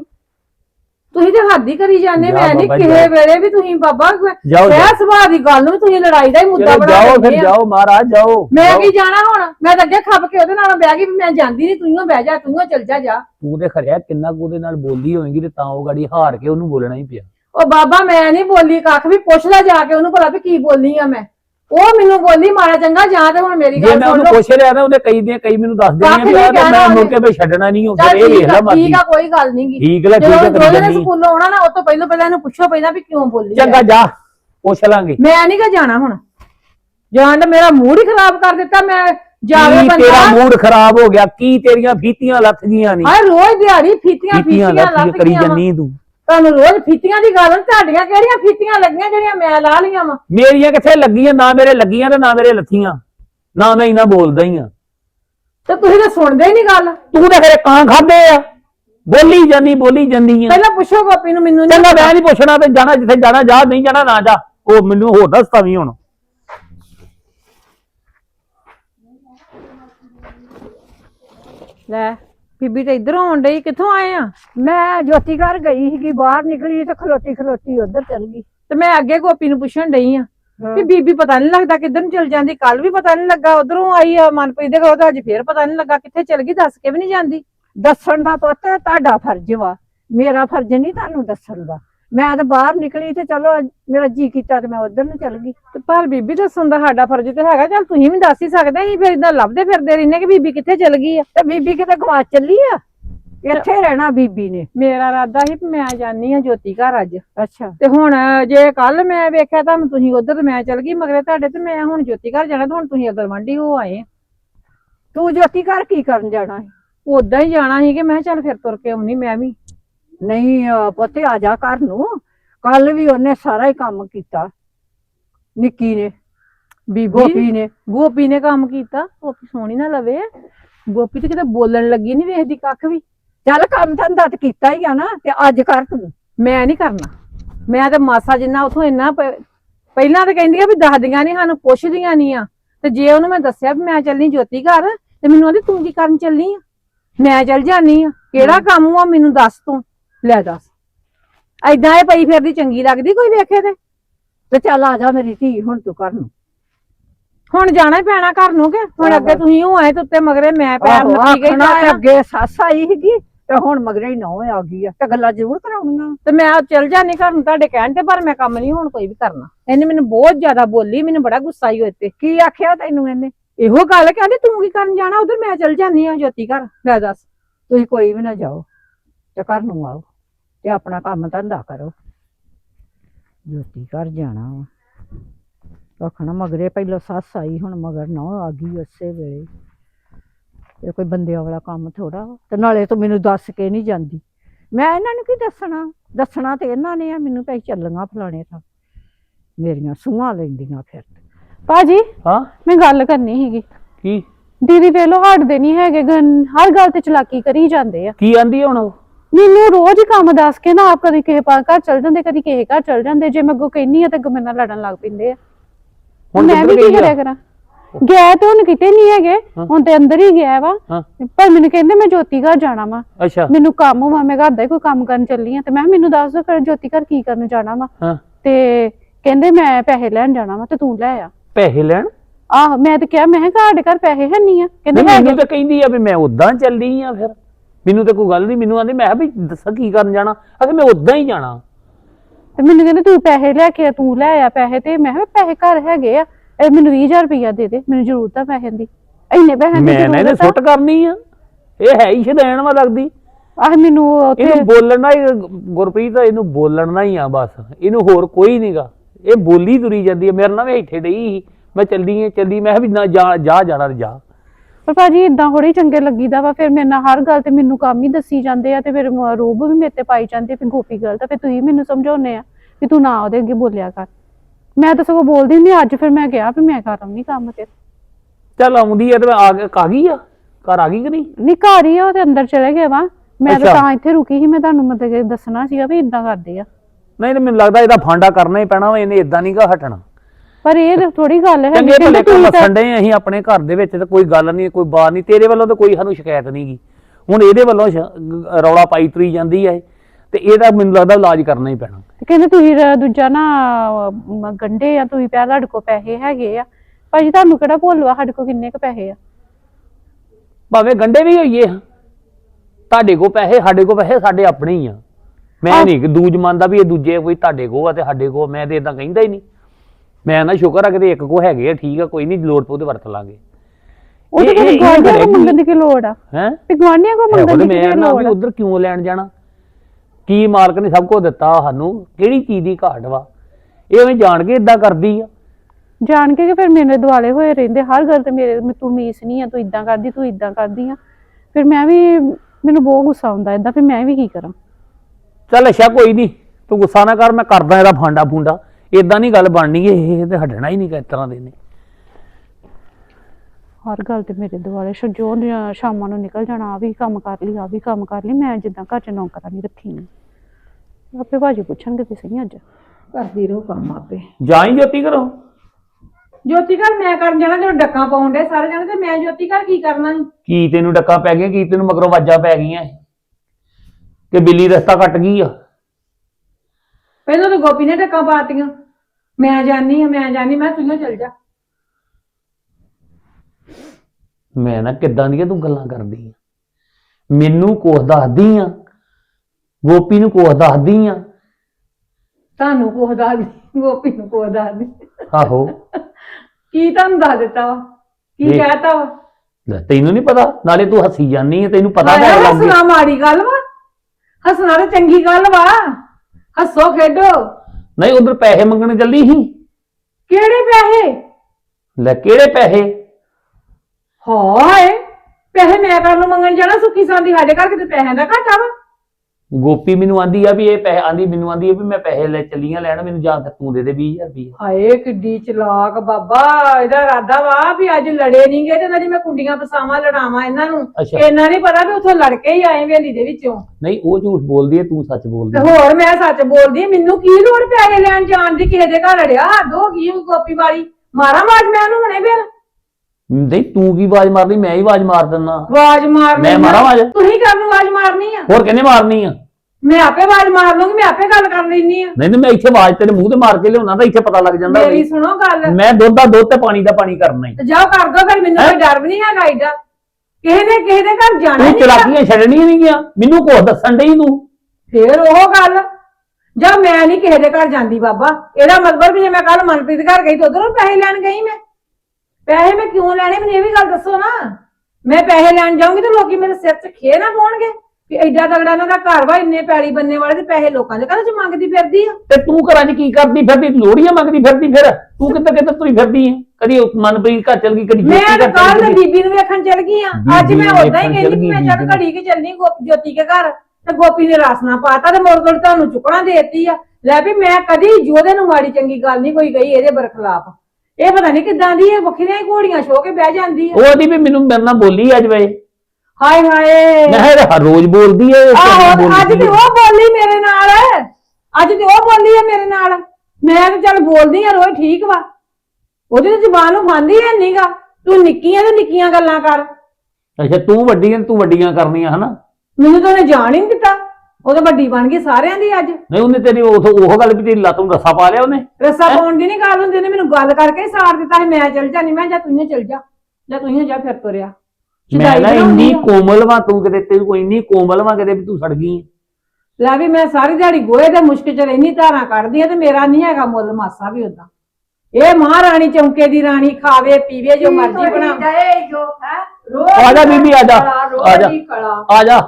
B: ਤੁਸੀਂ ਤੇ ਹੱਦ ਹੀ ਕਰੀ ਜਾਂਦੇ ਮੈਂ ਨਹੀਂ ਕਿਸੇ। ਵੇਲੇ ਵੀ ਤੁਸੀਂ ਬਾਬਾ ਕਹਿ ਸੁਭਾਅ ਦੀ ਗੱਲ ਨੂੰ ਵੀ ਤੁਸੀਂ ਲੜਾਈ ਦਾ ਹੀ ਮੁੱਦਾ ਬਣਾ
C: ਜਾਓ ਫਿਰ। ਜਾਓ ਮਹਾਰਾਜ ਜਾਓ
B: ਮੈਂ। ਕੀ ਜਾਣਾ ਹੁਣ ਮੈਂ ਤਾਂ ਅੱਗੇ ਖੱਪ ਕੇ ਉਹਦੇ ਨਾਲ ਬਹਿ ਗਈ ਵੀ ਮੈਂ ਜਾਂਦੀ ਨਹੀਂ ਤੂੰ ਬਹਿ ਜਾ ਤੂੰ ਚੱਲ ਜਾ ਜਾ
C: ਤੂੰ ਤੇ ਖਰਿਆ ਕਿੰਨਾ ਕੁ ਉਹਦੇ ਨਾਲ ਬੋਲਦੀ ਹੋਵੇਂਗੀ ਤੇ ਤਾਂ ਉਹ ਗਾੜੀ ਹਾਰ ਕੇ ਉਹਨੂੰ ਬੋਲਣਾ ਹੀ ਪਿਆ
B: ਉਹ ਬਾਬਾ ਮੈਂ ਨਹੀਂ ਬੋਲੀ ਕੱਖ ਵੀ ਪੁੱਛ ਲੈ ਜਾ ਕੇ ਉਹਨੂੰ ਭਲਾ ਵੀ ਕੀ ਬੋਲੀ ਆ ਮੈਂ। ਉਹ ਮੈਨੂੰ ਬੋਲੀ ਮਾੜਾ ਚੰਗਾ ਜਾਂ ਤੇ ਹੁਣ ਮੇਰੀ
C: ਜੇ
B: ਗੱਲ
C: ਮੈਂ
B: ਸੁਣ
C: ਉਹਨੂੰ
B: ਲਓ।
C: ਪੁੱਛ ਰਿਹਾ ਨਾ ਉਹਨੇ ਕਈ ਦੀਆਂ ਕਈ ਮੈਨੂੰ ਦੱਸ ਦੇਣੀਆਂ ਵੀ
B: ਕੱਖ
C: ਆ
B: ਨਹੀਂ
C: ਤੇ ਮੈਂ
B: ਕਹਿਣਾ
C: ਮੁੜ
B: ਉਹਨੇ।
C: ਕੇ ਮੈਂ ਛੱਡਣਾ ਨਹੀਂ ਉਹ
B: ਚੱਲ
C: ਫਿਰ ਇਹ ਵੇਖ ਲੈ ਮਰਜ਼ੀ।
B: ਠੀਕ ਆ ਕੋਈ ਗੱਲ ਨਹੀਂ ਗੀ।
C: ਠੀਕ ਲੈ
B: ਜਦੋਂ
C: ਠੀਕ ਹੈ
B: ਉਹਨੇ
C: ਕਰੀ
B: ਨੇ
C: ਜਾਂਦੀ
B: ਸਕੂਲੋਂ ਆਉਣਾ ਨਾ ਉਹ ਤੋਂ ਪਹਿਲਾਂ ਪਹਿਲਾਂ ਇਹਨੂੰ ਪੁੱਛੋ ਪਹਿਲਾਂ ਵੀ ਕਿਉਂ ਬੋਲੀ ਆ।
C: ਚੰਗਾ ਜਾ ਪੁੱਛ ਲਾਂਗੇ।
B: ਮੈਂ ਨਹੀਂ ਗਾ ਜਾਣਾ ਹੁਣ। ਜਾਣ ਦਾ ਮੇਰਾ ਮੂਡ ਹੀ ਖਰਾਬ ਕਰ ਦਿੱਤਾ ਮੈਂ ਜਾਵੇ
C: ਕੀ ਤੇਰਾ
B: ਬੰਦਾ
C: ਮੂਡ ਖਰਾਬ ਹੋ ਗਿਆ ਕੀ ਤੇਰੀਆਂ ਫੀਤੀਆਂ ਲੱਥ ਗਈਆਂ ਨਹੀਂ
B: ਹਾਏ ਰੋਜ਼ ਦਿਹਾੜੀ ਫੀਤੀਆਂ
C: ਫੀਤੀਆਂ ਲੱਥ ਕਰੀ
B: ਗਈਆਂ।
C: ਜੰਨੀ ਤੂੰ।
B: ਤੁਹਾਨੂੰ ਰੋਜ਼ ਫੀਤੀਆਂ ਦੀ ਗੱਲ ਤੁਹਾਡੀਆਂ ਕਿਹੜੀਆਂ ਫੀਤੀਆਂ ਲੱਗੀਆਂ ਜਿਹੜੀਆਂ ਮੈਂ ਲਾ ਲੀਆਂ ਵਾ?
C: ਮੇਰੀਆਂ ਕਿੱਥੇ ਲੱਗੀਆਂ? ਨਾ ਮੇਰੇ ਲੱਗੀਆਂ ਤੇ ਨਾ ਮੇਰੇ ਲੱਥੀਆਂ। ਨਾ ਮੈਂ ਇਹਨਾਂ ਬੋਲਦਾ ਹੀ ਆ।
B: ਤੇ ਤੁਸੀਂ ਤਾਂ ਸੁਣਦੇ ਹੀ ਨਹੀਂ ਗੱਲ।
C: ਤੂੰ ਤਾਂ ਫਿਰ ਕਾਂ ਖਾਦੇ ਆ। ਬੋਲੀ ਜਾਂਦੀ ਬੋਲੀ ਜਾਂਦੀ ਆ।
B: ਪਹਿਲਾਂ ਪੁੱਛੋ ਗੋਪੀ ਨੂੰ ਮੈਨੂੰ
C: ਚੰਗਾ ਮੈਂ ਨਹੀਂ ਪੁੱਛਣਾ ਤੇ ਜਾਣਾ ਜਿੱਥੇ ਜਾਣਾ ਜਾ ਨਹੀਂ ਜਾਣਾ ਨਾ ਜਾ। ਉਹ ਮੈਨੂੰ ਹੋਰ ਦੱਸਤਾ ਵੀ ਹੁਣ।
B: ਲੈ ਬੀਬੀ ਤੇ ਇਧਰੋਂ ਆਉਣ ਡਈ ਕਿੱਥੋਂ ਆਏ ਆ?
A: ਮੈਂ ਜੋਤੀ ਘਰ ਗਈ ਸੀਗੀ ਬਾਹਰ ਨਿਕਲੀ ਤੇ ਖਲੋਤੀ ਖਲੋਤੀ ਉਧਰ ਚਲ ਗਈ।
B: ਤੇ ਮੈਂ ਅੱਗੇ ਗੋਪੀ ਨੂੰ ਪੁੱਛਣ ਡਈ ਆ ਵੀ ਬੀਬੀ ਪਤਾ ਨਹੀਂ ਲੱਗਦਾ ਕਿੱਧਰ ਨੂੰ ਚਲ ਜਾਂਦੀ ਕੱਲ ਵੀ ਪਤਾ ਨਹੀਂ ਲੱਗਾ ਉਧਰੋਂ ਆਈ ਆ ਮਨਪ੍ਰੀਤ ਦੇ ਘਰੋਂ ਤਾਂ ਅੱਜ ਫੇਰ ਪਤਾ ਨਹੀਂ ਲੱਗਾ ਕਿੱਥੇ ਚਲ ਗਈ ਦੱਸ ਕੇ ਵੀ ਨਹੀਂ ਜਾਂਦੀ।
A: ਦੱਸਣ ਦਾ ਪੁੱਤ ਤੁਹਾਡਾ ਫਰਜ਼ ਵਾ। ਮੇਰਾ ਫਰਜ਼ ਨਹੀਂ ਤੁਹਾਨੂੰ ਦੱਸਣ ਦਾ।
D: ਮੈਂ ਤਾਂ ਬਾਹਰ ਨਿਕਲੀ ਤੇ ਚਲੋ ਮੇਰਾ ਜੀ ਕੀਤਾ ਤੇ ਮੈਂ ਉਧਰ ਨੂੰ ਚਲ ਗਈ।
B: ਤੇ ਪਰ ਬੀਬੀ ਦੱਸਣ ਦਾ ਸਾਡਾ ਫਰਜ਼ ਤੇ ਹੈਗਾ ਚੱਲ ਤੁਸੀਂ ਵੀ ਦੱਸ ਹੀ ਸਕਦੇ ਸੀ ਫਿਰ ਇਦਾਂ ਲੱਭਦੇ ਫਿਰਦੇ ਰਹਿੰਦੇ ਕਿ ਬੀਬੀ ਕਿੱਥੇ ਚਲ ਗਈ ਆ।
D: ਤੇ ਬੀਬੀ ਕਿਤੇ ਗਵਾ ਚੱਲੀ ਆ? ਇੱਥੇ ਰਹਿਣਾ ਬੀਬੀ ਨੇ।
B: ਮੇਰਾ ਇਰਾਦਾ ਸੀ ਵੀ ਮੈਂ ਜਾਨੀ ਆ ਜੋਤੀ ਘਰ ਅੱਜ।
D: ਅੱਛਾ।
B: ਤੇ ਹੁਣ ਜੇ ਕੱਲ ਮੈਂ ਵੇਖਿਆ ਤੁਹਾਨੂੰ ਤੁਸੀਂ ਉਧਰ ਤੇ ਮੈਂ ਚਲ ਗਈ ਮਗਰੇ ਤੁਹਾਡੇ ਤੇ ਮੈਂ ਹੁਣ ਜੋਤੀ ਘਰ ਜਾਣਾ ਤੇ ਹੁਣ ਤੁਸੀਂ ਅਗਲਵੰਡੀ ਹੋ ਆਏ
D: ਤੂੰ ਜੋਤੀ ਘਰ ਕੀ ਕਰਨ ਜਾਣਾ ਹੈ
B: ਉਦਾਂ ਹੀ ਜਾਣਾ ਸੀ ਕਿ ਮੈਂ ਚੱਲ ਫਿਰ ਤੁਰ ਕੇ ਆਉਣੀ ਮੈਂ ਵੀ।
D: ਨਹੀਂ ਪੁੱਤੇ ਆ ਜਾ ਘਰ ਨੂੰ। ਕੱਲ ਵੀ ਉਹਨੇ ਸਾਰਾ ਹੀ ਕੰਮ ਕੀਤਾ। ਨਿੱਕੀ ਨੇ
B: ਬੀਬੀ?
D: ਗੋਪੀ ਨੇ।
B: ਗੋਪੀ ਨੇ ਕੰਮ ਕੀਤਾ? ਗੋਪੀ ਸੋਣੀ ਨਾ ਲਵੇ। ਗੋਪੀ ਤੇ ਕਿਤੇ ਬੋਲਣ ਲੱਗੀ ਨਹੀਂ ਵੇਖਦੀ ਕੱਖ ਵੀ।
D: ਚੱਲ ਕੰਮ ਧੰਦਾ ਤੇ ਕੀਤਾ ਹੀ ਆ ਨਾ ਤੇ ਅੱਜ ਕਰ ਤੂੰ।
B: ਮੈਂ ਨਹੀਂ ਕਰਨਾ। ਮੈਂ ਤੇ ਮਾਸਾ ਜਿੰਨਾ ਉਥੋਂ ਇੰਨਾ ਪਹਿਲਾਂ ਤਾਂ ਕਹਿੰਦੀਆਂ ਵੀ ਦੱਸਦੀਆਂ ਨਹੀਂ ਸਾਨੂੰ ਪੁੱਛਦੀਆਂ ਨਹੀਂ ਆ। ਤੇ ਜੇ ਉਹਨੂੰ ਮੈਂ ਦੱਸਿਆ ਵੀ ਮੈਂ ਚੱਲਣੀ ਜੋਤੀ ਘਰ ਤੇ ਮੈਨੂੰ ਆਂਦੀ ਤੂੰ ਕੀ ਕਰਨ ਚੱਲਣੀ ਆ? ਮੈਂ ਚੱਲ ਜਾਨੀ ਆ। ਕਿਹੜਾ ਕੰਮ ਆ ਮੈਨੂੰ ਦੱਸ ਤੂੰ। ਲੈ ਦੱਸ। ਐਦਾਂ ਇਹ ਪਈ ਫਿਰਦੀ ਚੰਗੀ ਲੱਗਦੀ ਕੋਈ ਵੇਖੇ ਤੇ?
D: ਤੇ ਚੱਲ ਆ ਜਾ ਮੇਰੀ ਧੀ ਹੁਣ ਤੂੰ ਘਰ ਨੂੰ।
B: ਹੁਣ ਜਾਣਾ ਹੀ ਪੈਣਾ ਘਰ ਨੂੰ ਕਿ? ਹੁਣ ਅੱਗੇ ਤੁਸੀਂ ਹੋ ਆਏ ਤੇ ਉੱਤੇ ਮਗਰੇ ਮੈਂ ਪੈਰ ਨੱਪੀ ਗਈ
D: ਹੈ
B: ਤਾਂ-
D: ਅੱਗੇ ਸੱਸ ਆਈ ਸੀਗੀ ਤੇ ਹੁਣ ਮਗਰੇ ਹੀ ਨੌ ਆ ਗਈ ਆ। ਤੇ ਗੱਲਾਂ ਜ਼ਰੂਰ ਕਰਾਉਣੀਆਂ।
B: ਤੇ ਮੈਂ ਚੱਲ ਜਾਨੀ ਘਰ ਨੂੰ ਤੁਹਾਡੇ ਕਹਿਣ ਤੇ ਪਰ ਮੈਂ ਕੰਮ ਨਹੀਂ ਹੁਣ ਕੋਈ ਵੀ ਕਰਨਾ। ਇਹਨੇ ਮੈਨੂੰ ਬਹੁਤ ਜ਼ਿਆਦਾ ਬੋਲੀ ਮੈਨੂੰ ਬੜਾ ਗੁੱਸਾ ਆਈ ਹੋਏ ਤੇ।
D: ਕੀ ਆਖਿਆ ਤੈਨੂੰ ਇਹਨੇ?
B: ਇਹੋ ਗੱਲ ਕਹਿੰਦੇ ਤੂੰ ਕੀ ਕਰਨ ਜਾਣਾ? ਉਧਰ ਮੈਂ ਚੱਲ ਜਾਨੀ ਆ ਜੋਤੀ ਘਰ। ਲੈ ਦੱਸ।
D: ਤੁਸੀਂ ਕੋਈ ਵੀ ਨਾ ਜਾਓ ਤੇ ਘਰ ਨੂੰ ਆਓ। ਤੇ ਆਪਣਾ ਕੰਮ ਧੰਦਾ ਕਰੋ। ਜੋਤੀ ਘਰ ਜਾਣਾ ਵਾ। ਆਖਣਾ ਮਗਰੇ ਪਹਿਲਾਂ ਸੱਸ ਆਈ ਹੁਣ ਮਗਰ ਨਾ ਆ ਗਈ ਉਸੇ ਵੇਲੇ। ਇਹ ਕੋਈ ਬੰਦਿਆਂ ਵਾਲਾ ਕੰਮ ਥੋੜਾ ਤੇ ਨਾਲੇ ਤੂੰ ਮੈਨੂੰ ਦੱਸ ਕੇ ਨਹੀਂ ਜਾਂਦੀ। ਮੈਂ ਇਹਨਾਂ ਨੂੰ ਕੀ ਦੱਸਣਾ? ਦੱਸਣਾ ਤੇ ਇਹਨਾਂ ਨੇ ਆ ਮੈਨੂੰ ਕਹੀ ਚੱਲੀਆਂ ਫਲਾਣੇ ਥਾਂ। ਮੇਰੀਆਂ ਸੂਹਾਂ ਲੈਂਦੀਆਂ ਫਿਰ
A: ਭਾਜੀ
C: ਹਾਂ?
A: ਮੈਂ ਗੱਲ ਕਰਨੀ ਸੀਗੀ।
C: ਕੀ?
A: ਦੀਦੀ ਵੇਲੋ ਹਟਦੇ ਨਹੀਂ ਹੈਗੇ ਗਨ- ਹਰ ਗੱਲ ਤੇ ਚਲਾਕੀ ਕਰੀ ਜਾਂਦੇ ਆ।
C: ਕੀ ਆਂਦੀ ਹੁਣ ਉਹ?
A: ਮੈਨੂੰ ਰੋਜ਼ ਹੀ ਕੰਮ ਦੱਸ ਕੇ ਨਾ ਆਪ ਕਦੀ ਕਿਸੇ ਪਾ ਘਰ ਚਲ ਜਾਂਦੇ ਕਦੀ ਕਿਸੇ ਘਰ ਚਲ ਜਾਂਦੇ ਜੇ ਮੈਂ ਅੱਗੋਂ ਕਹਿੰਨੀ ਆ ਤੇ ਅੱਗੋਂ ਮੇਰੇ ਨਾਲ ਲੜਨ ਲੱਗ ਪੈਂਦੇ ਆ।
C: ਹੁਣ
A: ਮੈਂ ਵੀ ਕੀ ਕਰਿਆ ਕਰਾਂ? ਗਿਆ ਤੇ ਹੁਣ ਕਿਤੇ ਨਹੀਂ ਹੈਗੇ। ਹੁਣ ਤੇ ਅੰਦਰ ਹੀ ਗਿਆ ਵਾ। ਪਰ ਮੈਨੂੰ ਕਹਿੰਦੇ ਮੈਂ ਜੋਤੀ ਘਰ ਜਾਣਾ ਵਾ। ਮੈਨੂੰ ਕੰਮ ਵਾ ਮੈਂ ਘਰ ਦਾ ਹੀ ਕੋਈ ਕੰਮ ਕਰਨ ਚੱਲੀ ਆ ਤੇ ਮੈਂ ਮੈਨੂੰ ਦੱਸ ਦੋ ਫਿਰ ਜੋਤੀ ਘਰ ਕੀ ਕਰਨ ਜਾਣਾ ਵਾ। ਤੇ ਕਹਿੰਦੇ ਮੈਂ ਪੈਸੇ ਲੈਣ ਜਾਣਾ ਵਾ ਤੇ ਤੂੰ ਲੈ ਆ।
C: ਪੈਸੇ ਲੈਣ?
A: ਆਹ ਮੈਂ ਤੇ ਕਿਹਾ ਮੈਂ ਕਿਹਾ ਸਾਡੇ ਘਰ ਪੈਸੇ ਹੈ ਨਹੀਂ ਆ। ਕਹਿੰਦੇ
C: ਮੈਨੂੰ ਤਾਂ ਕਹਿੰਦੀ ਆ ਵੀ ਮੈਂ ਉਦਾਂ ਚੱਲੀ ਆ ਫਿਰ। ਮੈਨੂੰ ਤਾਂ ਕੋਈ ਗੱਲ ਨਹੀਂ ਮੈਨੂੰ ਆਂਦੀ ਮੈਂ ਕਿਹਾ ਵੀ ਦੱਸਾਂ ਕੀ ਕਰਨ ਜਾਣਾ? ਅਗੇ ਮੈਂ ਉਦਾਂ ਹੀ ਜਾਣਾ।
A: ਤੇ ਮੈਨੂੰ ਕਹਿੰਦੇ ਤੂੰ ਪੈਸੇ ਲੈ ਕੇ ਆ, ਤੂੰ ਲੈ ਆ ਪੈਸੇ ਤੇ। ਮੈਂ ਕਿਹਾ ਪੈਸੇ ਘਰ ਹੈਗੇ ਆ। ਇਹ ਮੈਨੂੰ 20000 ਰੁਪਇਆ ਦੇ ਦੇ ਮੈਨੂੰ ਜ਼ਰੂਰਤ ਆ ਪੈਸਿਆਂ ਦੀ। ਇੰਨੇ ਪੈਸਿਆਂ ਦੀ
C: ਮੈਂ ਨਾ ਇਹਨੇ
A: ਜ਼ਰੂਰਤ ਆ
C: ਸੁੱਟ ਕਰਨੀ ਆ। ਇਹ ਹੈ ਹੀ ਸ਼ਦੈਣ ਵਾ ਲੱਗਦੀ।
A: ਆਹ ਮੈਨੂੰ ਉੱਥੇ
C: ਇਹਨੂੰ ਬੋਲਣਾ ਹੀ ਗੁਰਪ੍ਰੀਤ ਇਹਨੂੰ ਬੋਲਣਾ ਹੀ ਆ ਬਸ। ਇਹਨੂੰ ਹੋਰ ਕੋਈ ਨਹੀਂਗਾ ਇਹ ਬੋਲੀ ਤੁਰੀ ਜਾਂਦੀ ਹੈ ਮੇਰੇ ਨਾਲ ਵੀ ਇੱਥੇ ਡਈ ਸੀ। ਮੈਂ ਚੱਲੀ ਆ ਚੱਲੀ। ਮੈਂ ਕਿਹਾ ਵੀ ਨਾ ਜਾ ਜਾ ਜਾਣਾ ਤੇ ਜਾ।
A: ਪਰ ਭਾਜੀ ਇਦਾਂ ਹੋੜੀ ਚੰਗੇ ਲੱਗੀਦਾ ਵਾ ਫਿਰ ਮੇਰੇ ਨਾਲ ਹਰ ਗੱਲ ਤੇ ਮੈਨੂੰ ਕੰਮ ਹੀ ਦੱਸੀ ਜਾਂਦੇ ਆ ਤੇ ਫਿਰ ਰੋਬ ਵੀ ਮੇਰੇ ਤੇ ਪਾਈ ਜਾਂਦੇ ਫਿਰ ਗੋਪੀ ਗਲਤ ਆ ਫਿਰ ਤੁਸੀਂ ਮੈਨੂੰ ਸਮਝਾਉਨੇ ਆ ਵੀ ਤੂੰ ਨਾ ਉਹਦੇ ਅੱਗੇ ਬੋਲਿਆ ਕਰ। ਮੈਂ ਤਾਂ ਸਗੋਂ ਬੋਲਦੀ ਨਹੀਂ ਅੱਜ ਫਿਰ ਮੈਂ ਕਿਹਾ ਵੀ ਮੈਂ ਕਰ ਨਹੀਂ ਕੰਮ ਤੇ।
C: ਚੱਲ ਆਉਂਦੀ ਆ ਤੇ ਆ ਕੇ ਆ ਗਈ ਆ? ਘਰ ਆ ਗਈ ਕਿ ਨਹੀਂ?
A: ਨਹੀਂ ਘਰ ਹੀ ਆ ਉਹ ਤੇ ਅੰਦਰ ਚਲੇ ਗਏ ਵਾ। ਮੈਂ ਤਾਂ
C: ਅੱਛਾ।
A: ਤਾਂ ਇੱਥੇ ਰੁਕੀ ਸੀ ਮੈਂ ਤੁਹਾਨੂੰ ਮਤਲਬ ਕਿ ਦੱਸਣਾ ਸੀਗਾ ਵੀ ਇਦਾਂ ਕਰਦੇ ਆ।
C: ਨਹੀਂ ਤੇ ਮੈਨੂੰ ਲੱਗਦਾ ਇਹਦਾ ਫਾਂਡਾ ਕਰਨਾ ਹੀ ਪੈਣਾ ਵਾ ਇਹਨੇ ਇਦਾਂ ਨਹੀਂਗਾ ਹਟਣਾ।
A: ਪਰ ਇਹ ਥੋੜੀ ਗੱਲ ਹੈ
C: ਚੰਗੇ ਭਲੇ ਵਸਣ ਡਏ ਅਸੀਂ ਆਪਣੇ ਘਰ ਦੇ ਵਿੱਚ ਤੇ ਕੋਈ ਗੱਲ ਨਹੀਂ ਕੋਈ ਬਾਤ ਨਹੀਂ ਤੇਰੇ ਵੱਲੋਂ ਤਾਂ ਕੋਈ ਸਾਨੂੰ ਸ਼ਿਕਾਇਤ ਨਹੀਂਗੀ ਹੁਣ ਇਹਦੇ ਵੱਲੋਂ ਰੌਲਾ ਪਾਈ ਤੁਰੀ ਜਾਂਦੀ ਹੈ ਤੇ ਇਹਦਾ ਮੈਨੂੰ ਲੱਗਦਾ ਇਲਾਜ ਕਰਨਾ ਹੀ ਪੈਣਾ।
A: ਕਹਿੰਦੇ ਤੁਸੀਂ ਦੂਜਾ ਨਾ ਗੰਢੇ ਆ ਤੁਸੀਂ ਪਿਆ ਤੁਹਾਡੇ ਕੋਲ ਪੈਸੇ ਹੈਗੇ ਆ। ਭਾਜੀ ਤੁਹਾਨੂੰ ਕਿਹੜਾ ਭੁੱਲਵਾ ਸਾਡੇ ਕੋਲ ਕਿੰਨੇ ਕ ਪੈਸੇ ਆ?
C: ਭਾਵੇਂ ਗੰਡੇ ਵੀ ਹੋਈਏ ਤੁਹਾਡੇ ਕੋ ਪੈਸੇ ਸਾਡੇ ਕੋ ਪੈਸੇ ਸਾਡੇ ਆਪਣੇ ਹੀ ਆ। ਮੈਂ। ਨਹੀਂ ਕਿ ਦੂਜ ਮੰਨਦਾ ਵੀ ਇਹ ਦੂਜੇ ਕੋਈ ਤੁਹਾਡੇ ਕੋ ਆ ਤੇ ਸਾਡੇ ਕੋ ਮੈਂ ਤੇ ਇਦਾਂ ਕਹਿੰਦਾ ਹੀ ਨਹੀਂ। ਮੈਂ ਨਾ ਸ਼ੁਕਰ ਆ ਕਿ ਇੱਕ ਕੋ ਹੈਗੇ ਆ ਠੀਕ ਆ ਕੋਈ ਨਹੀਂ ਲੋੜ ਪਊ ਤੇ ਵਰਤ ਲਾਂਗੇ।
A: ਉਹ ਤਾਂ
C: ਇਹ-
A: ਫਿਰ
C: ਇਹ- ਇਹ
A: ਗਵਾਂਢੀਆਂ
C: ਰਹਿ
A: ਕੋ
C: ਗਈ।
A: ਮੰਗਣ ਦੀ ਕੀ ਲੋੜ ਆ?
C: ਹੈ?
A: ਤੇ ਗਵਾਂਢੀਆਂ ਕੋ ਮੰਗਣ ਦੀ
C: ਮੈਂ
A: ਕੀ
C: ਨਾ
A: ਲੋੜ
C: ਵੀ
A: ਆ?
C: ਉਧਰ ਕਿਉਂ ਲੈਣ ਜਾਣਾ? ਕੀ ਮਾਲਕ ਨੇ ਸਭ ਕੁਝ ਦਿੱਤਾ ਸਾਨੂੰ? ਕਿਹੜੀ ਚੀਜ਼ ਦੀ ਘਾਟ ਵਾ? ਇਹ ਐਵੇਂ ਜਾਣ ਕੇ ਇਦਾਂ ਕਰਦੀ ਆ।
A: ਜਾਣ ਕੇ ਕਿ ਫਿਰ ਮੇਰੇ ਦੁਆਲੇ ਹੋਏ ਰਹਿੰਦੇ ਹਰ ਗੱਲ ਤੇ ਮੇਰੇ ਮੈਂ ਤੂੰ ਮੀਸ ਨਹੀਂ ਆ ਤੂੰ ਇਦਾਂ ਕਰਦੀ ਤੂੰ ਇਦਾਂ ਕਰਦੀ ਆ। ਫਿਰ ਮੈਂ ਵੀ ਮੈਨੂੰ ਬਹੁਤ ਗੁੱਸਾ ਆਉਂਦਾ ਇਦਾਂ ਫਿਰ ਮੈਂ ਵੀ ਕੀ ਕਰਾਂ?
C: ਚੱਲ ਅੱਛਾ ਕੋਈ ਨਹੀਂ ਤੂੰ ਗੁੱਸਾ ਨਾ ਕਰ ਮੈਂ ਕਰਦਾ ਇਹਦਾ ਫਾਂਡਾ ਫੂੰਡਾ ਇਦਾਂ ਨਹੀਂ ਗੱਲ ਬਣਨੀ ਇਹ ਤੇ ਹਟਣਾ ਹੀ ਨਹੀਂ ਇਸ ਤਰ੍ਹਾਂ ਦੇ ਨੇ।
A: ਹਰ ਗੱਲ ਤੇ ਮੇਰੇ ਦੁਆਲੇ ਜੋ ਨ- ਸ਼ਾਮਾਂ ਨੂੰ ਨਿਕਲ ਜਾਣਾ ਆ ਵੀ ਕੰਮ ਕਰ ਲਈ ਆ ਵੀ ਕੰਮ ਕਰ ਲਈ ਮੈਂ ਜਿੱਦਾਂ ਘਰ ਚ ਨੌਕਰਾਂ ਨਹੀਂ ਰੱਖੀ ਆਪੇ ਭਾਜੀ ਪੁੱਛਣਗੇ ਤੇ ਸਹੀ ਅੱਜ?
D: ਕਰਦੀ ਰਹੋ ਕੰਮ ਆਪੇ।
C: ਜਾਈ ਜੋਤੀ ਕਰੋ
B: ਜੋਤੀ ਘਰ ਮੈਂ ਕਰਨ ਜਾਣਾ ਜਦੋਂ ਡੱਕਾਂ ਪਾਉਂਦੇ ਸਾਰੇ ਜਾਣੇ ਤੇ ਮੈਂ ਜੋਤੀ ਘਰ ਕੀ ਕਰਨਾ ਸੀ
C: ਕੀ ਤੈਨੂੰ ਡੱਕਾ ਪੈ ਗਿਆ ਕੀ ਤੈਨੂੰ ਮਗਰੋਂ ਵਾਜਾਂ ਪੈ ਗਈਆਂ? ਕਿ ਬਿੱਲੀ ਰਸਤਾ ਕੱਟ ਗਈ ਆ?
B: ਪਹਿਲਾਂ ਤਾਂ ਗੋਪੀ ਨੇ ਡੱਕਾਂ ਪਾਤੀਆਂ ਮੈਂ ਜਾਣੀ ਆ ਮੈਂ ਜਾਣੀ ਮੈਂ ਤੂੰ ਚੱਲ ਜਾ।
C: ਮੈਂ ਨਾ ਕਿੱਦਾਂ ਦੀਆਂ ਤੂੰ ਗੱਲਾਂ ਕਰਦੀ ਆ? ਮੈਨੂੰ ਕੋਸ ਦੱਸਦੀ ਆ? ਗੋਪੀ ਨੂੰ ਕੋਸ ਦੱਸਦੀ ਆ?
B: ਤੁਹਾਨੂੰ ਕੋਹ ਦੱਸ ਦੀ ਗੋਪੀ ਨੂੰ ਕੋਹ ਦੱਸ ਦੀ
C: ਆਹੋ।
B: ਕੀ ਤੁਹਾਨੂੰ ਦੱਸ ਦਿੱਤਾ ਵਾ? ਕੀ
C: ਵੇਖ।
B: ਕਹਿਤਾ ਵਾ?
C: ਲੈ, ਤੈਨੂੰ ਨਹੀਂ ਪਤਾ? ਨਾਲੇ ਤੂੰ ਹੱਸੀ ਜਾਨੀ ਹੈ ਤੈਨੂੰ ਪਤਾ ਤਾਂ
B: ਆਇਆ
C: ਹੈ ਲੱਗ ਗਿਆ
B: ਹੱਸਣਾ ਮਾੜੀ ਗੱਲ ਵਾ। ਹੱਸਣਾ ਤੇ ਚੰਗੀ ਗੱਲ ਵਾ। ਹੱਸੋ ਖੇਡੋ।
C: ਨਹੀਂ ਉਧਰ ਪੈਸੇ ਮੰਗਣ ਚੱਲੀ ਸੀ।
B: ਕਿਹੜੇ ਪੈਸੇ?
C: ਲੈ ਕਿਹੜੇ ਪੈਸੇ?
B: ਹਾਏ ਪੈਸੇ ਮੈਂ ਕਰ ਨੂੰ ਮੰਗਣ ਜਾਣਾ ਸੁੱਖੀ ਸਾਂਦੀ ਸਾਡੇ ਘਰ ਕਿਤੇ ਪੈਸਿਆਂ ਦਾ ਘਾਟਾ ਵਾ।
C: ਗੋਪੀ ਮੈਨੂੰ ਆਂਦੀ ਆ ਵੀ ਇਹ ਪੈਸੇ ਆਂਦੀ ਮੈਨੂੰ ਆਂਦੀ ਆ ਵੀ ਮੈਂ ਪੈਸੇ ਲੈ ਚੱਲੀਆਂ ਲੈਣ ਮੈਨੂੰ ਜਾਂ ਤਾਂ ਤੂੰ ਦੇ ਦੇ 20000 ਰੁਪਏ
B: ਹਾਏ ਕਿੱਡੀ ਚਲਾਕ ਬਾਬਾ ਇਹਦਾ ਇਰਾਦਾ ਵਾ ਵੀ ਅੱਜ ਲੜੇ ਨਹੀਂਗੇ ਤੇ ਇਹਨਾਂ ਦੀ ਮੈਂ ਕੁੰਡੀਆਂ ਪਸਾਵਾਂ ਲੜਾਵਾਂ ਇਹਨਾਂ ਨੂੰ।
C: ਅੱਛਾ।
B: ਇਹਨਾਂ ਨਹੀਂ ਪਤਾ ਵੀ ਉੱਥੋਂ ਲੜ ਕੇ ਹੀ ਆਏ ਵੇਲੀ ਦੇ ਵਿੱਚੋਂ।
C: ਨਹੀਂ ਉਹ ਝੂਠ ਬੋਲਦੀ ਹੈ ਤੂੰ ਸੱਚ ਬੋਲਦੀ ਹੈ।
B: ਹੋਰ ਮੈਂ ਸੱਚ ਬੋਲਦੀ ਮੈਨੂੰ ਕੀ ਲੋੜ ਪੈਸੇ ਲੈਣ ਜਾਣ ਦੀ ਕਿਸੇ ਦੇ ਘਰ ਅੜਿਆ ਹੱਦ ਹੋ ਗਈ ਗੋਪੀ ਵਾਲੀ। ਮਾਰਾ ਮਾਜ ਮੈਂ ਉਹਨੂੰ ਹੁਣੇ ਫਿਰ।
C: ਨਹੀਂ ਤੂੰ ਕੀ ਆਵਾਜ਼ ਮਾਰਨੀ ਮੈਂ ਹੀ ਆਵਾਜ਼ ਮਾਰ ਦਿੰਦਾ।
B: ਆਵਾਜ਼ ਮਾਰਨੀ
C: ਮੈਂ ਮਾਰਾਂ ਆਵਾਜ਼?
B: ਤੁਸੀਂ ਕਰਨ ਆਵਾਜ਼ ਮਾਰਨੀ ਆ?
C: ਹੋਰ ਕਿਹਨੇ ਮਾਰਨੀ ਆ?
B: ਮੈਂ ਆਪੇ ਆਵਾਜ਼ ਮਾਰ ਲੂੰਗੀ ਮੈਂ ਆਪੇ ਗੱਲ ਕਰ ਲੈਣੀ ਆ।
C: ਨਹੀਂ ਨਹੀਂ ਮੈਂ ਇੱਥੇ ਆਵਾਜ਼ ਤੇਰੇ ਮੂੰਹ ਤੇ ਮਾਰ ਕੇ ਲਿਆਉਣਾ ਤਾਂ ਇੱਥੇ ਪਤਾ ਲੱਗ ਜਾਂਦਾ
B: ਮੇਰੀ ਸੁਣੋ ਗੱਲ।
C: ਮੈਂ ਦੁੱਧ ਦਾ ਦੁੱਧ ਤੇ ਪਾਣੀ ਦਾ ਪਾਣੀ ਕਰਨਾ ਹੀ।
B: ਤੇ ਜਾਓ ਕਰ ਦੋ ਫਿਰ ਮੈਨੂੰ ਕੋਈ ਡਰ ਵੀ ਨਹੀਂ ਹੈਗਾ ਏਡਾ। ਕਿਸੇ ਨੇ ਕਿਸੇ ਦੇ ਘਰ ਜਾਣਾ
C: ਤੂੰ
B: ਨਹੀਂ
C: ਚਲਾਕੀਆਂ ਛੱਡਣੀਆਂ ਨਹੀਂ ਗਿਆ ਮੈਨੂੰ ਕੁਛ ਦੱਸਣ ਡਈ ਤੂੰ।
B: ਫੇਰ ਉਹ ਗੱਲ। ਜਾਂ ਮੈਂ ਨਹੀਂ ਕਿਸੇ ਦੇ ਘਰ ਜਾਂਦੀ ਬਾਬਾ। ਇਹਦਾ ਮਤਲਬ ਵੀ ਜੇ ਮੈਂ ਕੱਲ ਮਨਪ੍ਰੀਤ ਘਰ ਗਈ ਤਾਂ ਉਧਰੋਂ ਪੈਸੇ ਲੈਣ ਗਈ ਮੈਂ। ਪੈਸੇ ਮੈਂ ਕਿਉਂ ਲੈਣੇ? ਮੈਨੂੰ ਇਹ ਵੀ ਗੱਲ ਦੱਸੋ ਨਾ। ਮੈਂ ਪੈਸੇ ਲੈਣ ਜਾਊਂਗੀ ਤਾਂ ਲੋਕੀ ਮੇਰੇ ਸਿਰ 'ਚ ਖੇ ਨਾ ਪਾਉਣਗੇ ਵੀ ਐਡਾ ਤਗੜਾ ਇਹਨਾਂ ਦਾ ਘਰ ਵਾ ਇੰਨੇ ਪੈਲੀ ਬੰਨੇ ਵਾਲੇ ਤੇ ਪੈਸੇ ਲੋਕਾਂ ਦੇ ਘਰਾਂ 'ਚ ਮੰਗਦੀ ਫਿਰਦੀ ਆ।
C: ਤੇ ਤੂੰ ਘਰਾਂ 'ਚ ਕੀ ਕਰਦੀ ਫਿਰਦੀ? ਲੋੜੀਆਂ ਮੰਗਦੀ ਫਿਰਦੀ ਫਿਰ। ਤੂੰ ਕਿੱਥੇ ਕਿੱਥੇ ਤੁਰੀ ਫਿਰਦੀ ਹੈ ਕਦੀ ਮਨਪ੍ਰੀਤ ਘਰ ਚਲ ਗਈ ਕਦੀ
B: ਮੈਂ ਤਾਂ ਕੱਲ
C: ਗਈ।
B: ਬੀਬੀ ਨੂੰ ਵੇਖਣ ਚਲ ਗਈ ਆ। ਅੱਜ ਮੈਂ ਉਦਾਂ ਹੀ ਕਹਿੰਦੀ ਕਿ ਮੈਂ
C: ਗਈ
B: ਚੱਲ ਘੜੀ ਕੇ ਚੱਲਣੀ ਜੋਤੀ ਕੇ ਘਰ? ਤੇ ਗੋਪੀ ਨੇ ਰਾਸਨਾ ਪਾਤਾ ਤੇ ਮੁੜ ਤੁਹਾਨੂੰ ਚੁੱਕਣਾ ਦੇਤੀ ਆ। ਲੈ ਵੀ ਮੈਂ ਕਦੀ ਜੋਦੇ ਨੂੰ ਮਾੜੀ ਚੰਗੀ ਗੱਲ ਨਹੀਂ ਕੋਈ ਗਈ ਇਹਦੇ ਬਰਖਲਾਫ। ਇਹ ਪਤਾ ਨਹੀਂ ਕਿਦਾਂ ਦੀ ਇਹ ਵੱਖਰੀਆਂ ਹੀ ਘੋੜੀਆਂ ਛੋ ਕੇ ਬਹਿ ਜਾਂਦੀ ਆ।
C: ਉਹ ਆਦੀ ਵੀ ਮੈਨੂੰ ਮੇਰੇ ਨਾਲ ਬੋਲੀ ਅੱਜ ਵੇ।
B: ਹਾਏ ਹਾਏ।
C: ਮੈਂ ਕਿਹਾ ਇਹ ਹਰ ਰੋਜ਼ ਬੋਲਦੀ ਹੈ
B: ਆਹੋ ਅੱਜ ਤੇ
C: ਹੈ?
B: ਉਹ ਬੋਲੀ ਮੇਰੇ ਨਾਲ। ਅੱਜ ਤੇ ਉਹ ਬੋਲੀ ਆ ਮੇਰੇ ਨਾਲ। ਮੈਂ ਤਾਂ ਚੱਲ ਬੋਲਦੀ ਆ ਰੋਜ਼ ਠੀਕ ਵਾ। ਉਹਦੀ ਤਾਂ ਜ਼ੁਬਾਨ ਨੂੰ ਫਾਂਦੀ ਹੈ ਨਹੀਂਗਾ ਤੂੰ ਨਿੱਕੀਆਂ ਤੇ ਨਿੱਕੀਆਂ ਗੱਲਾਂ ਕਰ।
C: ਅੱਛਾ ਤੂੰ ਵੱਡੀਆਂ ਤੂੰ ਵੱਡੀਆਂ ਕਰਨੀਆਂ ਹਨਾ?
B: ਮੈਨੂੰ ਤਾਂ ਉਹਨੇ ਜਾਣ ਹੀ ਨਹੀਂ ਦਿੱਤਾ। ਉਹ ਤਾਂ ਵੱਡੀ ਬਣ ਗਈ ਸਾਰਿਆਂ ਦੀ ਅੱਜ।
C: ਨਹੀਂ ਉਹਨੇ ਤੇਰੀ ਉਹ ਉਹ ਗੱਲ ਵੀ ਤੇਰੀ ਲੱਤ ਨੂੰ ਰੱਸਾ ਪਾ ਲਿਆ ਉਹਨੇ।
B: ਰਸਾ ਪਾਉਣ ਦੀ ਨਹੀਂ ਗੱਲ ਹੁੰਦੀ ਉਹਨੇ ਮੈਨੂੰ ਗੱਲ ਕਰਕੇ ਹੀ ਸਾੜ ਦਿੱਤਾ ਸੀ ਮੈਂ ਚਲ ਜਾਣੀ ਮੈਂ ਜਾਂ ਤੂੰ ਹੀ ਚਲ ਜਾ ਜਾਂ ਤੂੰ ਹੀ ਜਾ ਫਿਰ ਤੁਰਿਆ।
C: ਮੈਂ ਨਾ ਇੰਨੀ। ਕੋਮਲ ਵਾਂ ਤੂੰ ਕਿਤੇ ਤੈਨੂੰ ਕੋਈ ਇੰਨੀ ਕੋਮਲ ਵਾਂ ਕਿਤੇ ਵੀ ਤੂੰ ਸੜ ਗਈ।
B: ਲੈ ਵੀ ਮੈਂ ਸਾਰੀ ਦਿਹਾੜੀ ਗੋਹੇ ਦੇ ਮੁਸ਼ਕ ਚ ਰਹਿਨੀ ਧਾਰਾਂ ਕੱਢਦੀ ਆ ਤੇ ਮੇਰਾ ਨਹੀਂ ਹੈਗਾ ਮੁੱਲ ਮਾਸਾ ਵੀ ਉਦਾਂ ਇਹ ਮਹਾਰਾਣੀ ਚੌਂਕੇ ਦੀ ਰਾਣੀ ਖਾਵੇ ਪੀਵੇ ਜੋ ਮਰਜ਼ੀ ਬਣਾ।
E: ਗਏ ਜੋ ਹੈ?
C: ਆ ਜਾ ਬੀਬੀ, ਆ ਜਾ, ਆ ਜਾ। ਆ ਜਾ।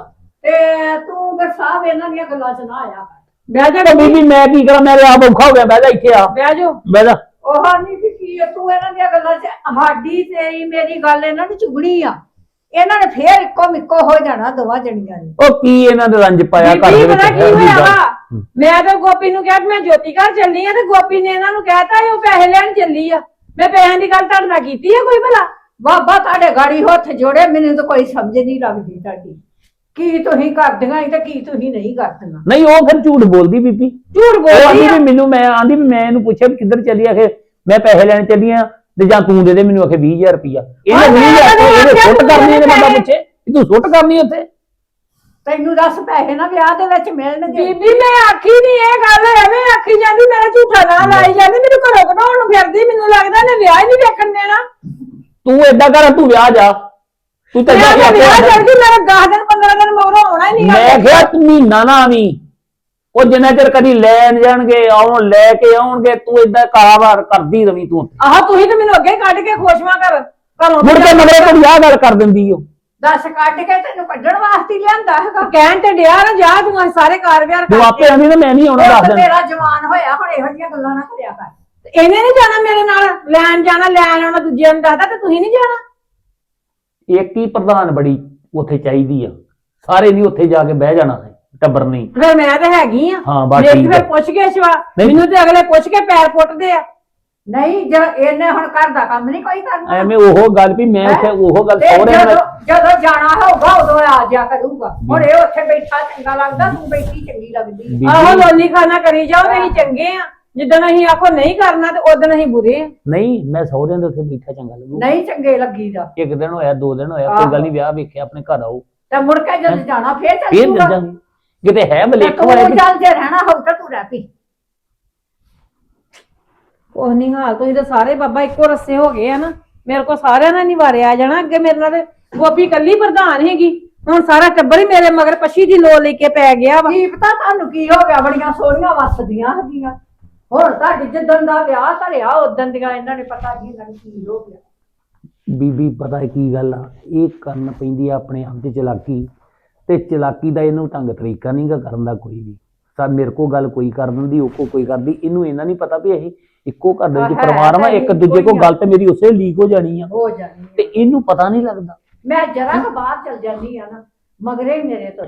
E: ਤੇ ਤੂੰ ਫਿਰ ਸਾਹਿਬ ਇਹਨਾਂ ਦੀਆਂ ਗੱਲਾਂ ਚ ਨਾ ਆਇਆ ਕਰ।
B: ਜਾ
C: ਤੇ ਬੀਬੀ ਮੈਂ ਕੀ ਕਰਾਂ? ਮੇਰੇ ਆਪ ਔਖਾ ਹੋ ਗਿਆ ਬਹਿ ਜਾ ਇੱਥੇ ਆ।
B: ਬਹਿ ਜਾ
C: ਬਹਿ ਜਾ।
E: ਉਹ ਨਹੀਂ ਕਿ ਕੀ ਆ, ਤੂੰ ਇਹਨਾਂ ਦੀਆਂ ਗੱਲਾਂ ਚ ਸਾਡੀ ਤੇਰੀ ਮੇਰੀ ਗੱਲ ਇਹਨਾਂ ਨੂੰ ਚੁਗਣੀ ਆ। ਇਹਨਾਂ ਨੇ ਫੇਰ ਇੱਕੋ ਮਿੱਕੋ ਹੋ ਜਾਣਾ ਦੋਵਾਂ ਜਣੀਆਂ ਨੇ।
C: ਉਹ ਕੀ ਇਹਨਾਂ ਦੇ ਰੰਜ ਪਾਇਆ ਘਰ ਦੇ
B: ਬੀਬੀ
C: ਵਿੱਚ?
B: ਪਤਾ ਕੀ
C: ਇਹੋ ਜਿਹੀ
B: ਹੋਇਆ
C: ਗੱਲ।
B: ਵਾ? ਮੈਂ ਤਾਂ ਗੋਪੀ ਨੂੰ ਕਿਹਾ ਕਿ ਮੈਂ ਜੋਤੀ ਘਰ ਚੱਲਣੀ ਆ ਤੇ ਗੋਪੀ ਨੇ ਇਹਨਾਂ ਨੂੰ ਕਹਿਤਾ ਉਹ ਪੈਸੇ ਲੈਣ ਚੱਲੀ ਆ। ਮੈਂ ਪੈਸਿਆਂ ਦੀ ਗੱਲ ਤੁਹਾਡੇ ਨਾਲ ਕੀਤੀ ਆ ਕੋਈ ਭਲਾ?
E: ਬਾਬਾ ਤੁਹਾਡੇ ਗਾੜੀ ਹੱਥ ਜੋੜੇ ਮੈਨੂੰ ਤਾਂ ਕੋਈ ਸਮਝ ਨਹੀਂ ਲੱਗਦੀ ਤੁਹਾਡੀ। ਕੀ ਤੁਸੀਂ ਕਰਦੀਆਂ ਸੀ ਤੇ ਕੀ ਤੁਸੀਂ ਨਹੀਂ ਕਰਦੀਆਂ।
C: ਨਹੀਂ ਉਹ ਫਿਰ ਝੂਠ ਬੋਲਦੀ ਬੀਬੀ।
B: ਝੂਠ
C: ਉਹ ਆਂਦੀ
B: ਬੋਲਦੀ ਆ?
C: ਵੀ ਮੈਨੂੰ ਮੈਂ ਆਂਦੀ ਵੀ ਮੈਂ ਇਹਨੂੰ ਪੁੱਛਿਆ ਵੀ ਕਿੱਧਰ ਚੱਲੀ ਆਖੇ ਮੈਂ ਪੈਸੇ ਲੈਣ ਚੱਲੀ ਆ ਤੇ ਜਾਂ ਤੂੰ ਦੇ ਦੇ ਮੈਨੂੰ ਆਖੇ 20000 ਰੁਪਇਆ
B: ਹਾਂ,
C: ਇਹਨੇ
B: ਮੈਂ
C: 20000
B: ਤਾਂ
C: ਇਹਨੇ
B: ਆਖਿਆ
C: ਸੁੱਟ
B: ਤੂੰ
C: ਕਰਨੀ ਇਹਨੇ ਬੰਦਾ
B: ਪੈਸੇ-
C: ਪੁੱਛੇ। ਵੀ ਤੂੰ ਸੁੱਟ ਕਰਨੀ ਉੱਥੇ।
E: ਤੈਨੂੰ ਦੱਸ ਪੈਸੇ ਨਾ ਵਿਆਹ ਦੇ ਵਿੱਚ ਮਿਲਣਗੇ।
B: ਬੀਬੀ ਮੈਂ ਆਖੀ ਨਹੀਂ ਇਹ ਗੱਲ ਐਵੇਂ ਆਖੀ ਜਾਂਦੀ ਮੇਰਾ ਝੂਠਾ ਨਾਂ ਲਾਈ ਜਾਂਦੀ ਮੈਨੂੰ ਘਰੋਂ ਕਢਾਉਣ ਨੂੰ ਫਿਰਦੀ ਮੈਨੂੰ ਲੱਗਦਾ ਨੇ ਵਿਆਹ ਹੀ ਨਹੀਂ ਵੇਖਣ ਦੇਣਾ।
C: ਤੂੰ ਏਦਾਂ ਕਰ ਤੂੰ ਵਿਆਹ ਜਾ। ਤੂੰ ਤਾਂ ਜਾ
B: ਮੈਂ
C: ਕੇ
B: ਵਿਆਹ
C: ਆਪੇ-
B: ਚੜ ਗਈ ਮੇਰਾ 10 ਦਿਨ 15 ਦਿਨ ਮਗਰੋਂ ਆਉਣਾ ਹੀ ਨਹੀਂ
C: ਮੈਂ ਕਿਹਾ ਤੂੰ ਮਹੀਨਾ ਨਾ ਆਵੀਂ ਉਹ ਜਿੰਨਾ ਚਿਰ ਕਦੀ ਲੈਣ ਜਾਣਗੇ ਆਉਣ ਲੈ ਕੇ ਆਉਣਗੇ ਤੂੰ ਏਦਾਂ ਕਾਰੋਬਾਰ ਕਰਦੀ ਰਵੀਂ ਤੂੰ
B: ਆਹ ਤੁਸੀਂ ਤੇ ਮੈਨੂੰ ਅੱਗੇ ਕੱਢ ਕੇ ਖੁਸ਼ਮਾ ਕਰ। ਘਰੋਂ
C: ਮੁੜ ਕੇ ਮਗਰੇ ਕੋਈ ਆਹ ਗੱਲ ਕਰ ਦਿੰਦੀ ਓ।
E: ਦੱਸ ਕੱਢ ਕੇ ਤੈਨੂੰ ਕੱਢਣ ਵਾਸਤੇ ਹੀ ਲਿਆਂਦਾ ਹੈਗਾ।
B: ਕਹਿਣ ਤੇ ਡਿਆ ਨਾ ਜਾ ਤੂੰ ਆਹ ਸਾਰੇ ਕਾਰ ਵਿਆਹ
C: ਤੂੰ ਆਪੇ ਆਂਦੀ ਨਾ ਮੈਂ ਨਹੀਂ ਆਉਣਾ ਦੱਸ ਦਿਨ।
E: ਤੇਰਾ ਜਵਾਨ ਹੋਇਆ ਹੁਣ ਇਹੋ ਜਿਹੀਆਂ ਗੱਲਾਂ ਨਾ ਕਰਿਆ ਕਰ।
B: ਇਹਨੇ ਨਹੀਂ ਜਾਣਾ ਮੇਰੇ ਨਾਲ ਲੈਣ ਜਾਣਾ ਲੈਣ ਆਉਣਾ ਦੂਜੇ ਨੂੰ ਦੱਸਦਾ ਤੇ ਤੁਸੀਂ ਨਹੀਂ ਜਾਣਾ।
C: ਇੱਕ ਹੀ ਪ੍ਰਧਾਨ ਬੜੀ ਉੱਥੇ ਚਾਹੀਦੀ ਆ। ਸਾਰੇ ਨਹੀਂ ਉੱਥੇ ਜਾ ਕੇ ਬਹਿ ਜਾਣਾ ਟੱਬਰ ਨਹੀਂ।
B: ਫਿਰ ਮੈਂ ਤਾਂ ਹੈਗੀ ਆ।
C: ਹਾਂ, ਬਸ ਠੀਕ
B: ਫਿਰ। ਪੁੱਛ ਕੇ ਸ਼ਵਾ
C: ਨਹੀਂ।
B: ਮੈਨੂੰ ਤੇ ਅਗਲੇ ਪੁੱਛ ਕੇ ਪੈਰ ਪੁੱਟਦੇ ਆ।
E: ਨਹੀਂ ਜੇ ਇਹਨੇ ਹੁਣ ਘਰ ਦਾ ਕੰਮ ਨਹੀਂ ਕੋਈ ਕਰਨਾ।
C: ਐਵੇਂ ਉਹ ਗੱਲ ਵੀ ਮੈਂ ਉੱਥੇ ਉਹ ਗੱਲ ਸਹੁਰੇ
E: ਜਦੋਂ
C: ਨਾਲ
E: ਜਦੋਂ ਜਾਣਾ ਹੋਊਗਾ ਉਦੋਂ ਆ ਜਾ ਕਰੂਗਾ। ਹੁਣ ਇਹ ਉੱਥੇ ਬੈਠਾ ਚੰਗਾ ਲੱਗਦਾ ਤੂੰ ਬੈਠੀ ਚੰਗੀ ਲੱਗਦੀ
B: ਆਹੋ ਲੋਨੀ ਖਾਨਾ ਕਰੀ ਜਾਓ ਅਸੀਂ ਚੰਗੇ ਆ। ਜਿੱਦਣ ਅਸੀਂ ਆਖੋ ਨਹੀਂ ਕਰਨਾ ਤੇ ਉਦੋਂ ਅਸੀਂ ਬੁਰੇ ਆ।
C: ਨਹੀਂ ਮੈਂ ਸਹੁਰਿਆਂ ਦੇ ਉੱਥੇ ਬੈਠਾ ਚੰਗਾ ਲੱਗੂ
E: ਨਹੀਂ ਚੰਗੇ ਲੱਗੀਦਾ।
C: ਇੱਕ ਦਿਨ ਹੋਇਆ ਦੋ ਦਿਨ ਹੋਇਆ ਕੋਈ। ਗੱਲ ਨਹੀਂ ਵਿਆਹ ਵੇਖਿਆ ਆਪਣੇ ਘਰ ਆਓ।
E: ਤੇ ਮੁੜ ਕੇ ਜਦੋਂ ਜਾਣਾ ਫੇਰ ਚੱਲ
C: ਫੇਰ
E: ਜਾਂਗੇ
C: ਕਿਤੇ ਹੈ ਮਲੇਖ ਵਾਲੇ ਦੀ
E: ਚੱਲ ਜੇ ਰਹਿਣਾ ਹੋਊ ਤਾਂ ਤੂੰ ਰਹਿ ਪਈ
B: ਉਹ ਨਹੀਂ ਹਾਲ ਤੁਸੀਂ ਤਾਂ ਸਾਰੇ ਬਾਬਾ ਇੱਕੋ ਰਸੇ ਹੋ ਗਏ ਆ ਨਾ। ਮੇਰੇ ਕੋ ਸਾਰਿਆਂ ਨਾਲ ਨਹੀਂ ਵਾਰਿਆ ਜਾਣਾ ਅੱਗੇ ਮੇਰੇ ਨਾਲ ਤੇ। ਗੋਪੀ ਕੱਲੀ ਪ੍ਰਧਾਨ ਹੈਗੀ। ਹੁਣ ਸਾਰਾ ਟੱਬਰ ਹੀ ਮੇਰੇ ਮਗਰ ਪੱਛੀ ਦੀ ਲੋ ਲੈ ਕੇ ਪੈ ਗਿਆ ਵਾ।
E: ਕੀ ਪਤਾ ਤੁਹਾਨੂੰ ਕੀ ਹੋ ਗਿਆ ਬੜੀਆਂ ਸੋਹਣੀਆਂ ਵੱਸਦੀਆਂ ਹੈਗੀਆਂ। ਹੁਣ ਤੁਹਾਡੀ ਜਿੱਦਣ ਦਾ ਵਿਆਹ ਧਰਿਆ ਉਦੋਂ ਦੀਆਂ ਇਹਨਾਂ ਨੇ ਪਤਾ ਨਹੀਂ ਨੂੰ ਕੀ ਹੋ ਗਿਆ।
C: ਬੀਬੀ ਪਤਾ ਹੈ ਕੀ ਗੱਲ ਆ? ਇਹ ਕਰਨ ਪੈਂਦੀ ਆ ਆਪਣੇ ਆਪ 'ਚ ਚਲਾਕੀ ਤੇ ਚਲਾਕੀ ਦਾ ਇਹਨੂੰ ਢੰਗ ਤਰੀਕਾ ਨਹੀਂਗਾ ਕਰਨ ਦਾ ਕੋਈ ਵੀ। ਸਾ ਮੇਰੇ ਕੋ ਗੱਲ ਕੋਈ ਕਰ ਦਿੰਦੀ ਉਹ ਕੋ ਕੋਈ ਕਰਦੀ ਇਹਨੂੰ ਇਹਨਾਂ ਨਹੀਂ ਪਤਾ ਵੀ ਇਹ ਇੱਕੋ ਘਰ ਦੇ ਵਿੱਚ ਪਰਿਵਾਰ ਵਾ
E: ਤਾਂ
C: ਇੱਕ ਦੂਜੇ ਕੋ। ਗੱਲ ਤੇ ਮੇਰੀ ਉਸੇ ਲੀਕ ਹੋ ਜਾਣੀ ਆ।
E: ਹੋ ਜਾਣੀ
C: ਤੇ ਇਹਨੂੰ ਪਤਾ ਨਹੀਂ ਲੱਗਦਾ।
E: ਮੈਂ ਜਰਾ ਕੁ ਬਾਹਰ ਚਲ ਜਾਂਦੀ ਆ ਨਾ ਮਗਰੇ ਮੇਰੇ ਤੁਰ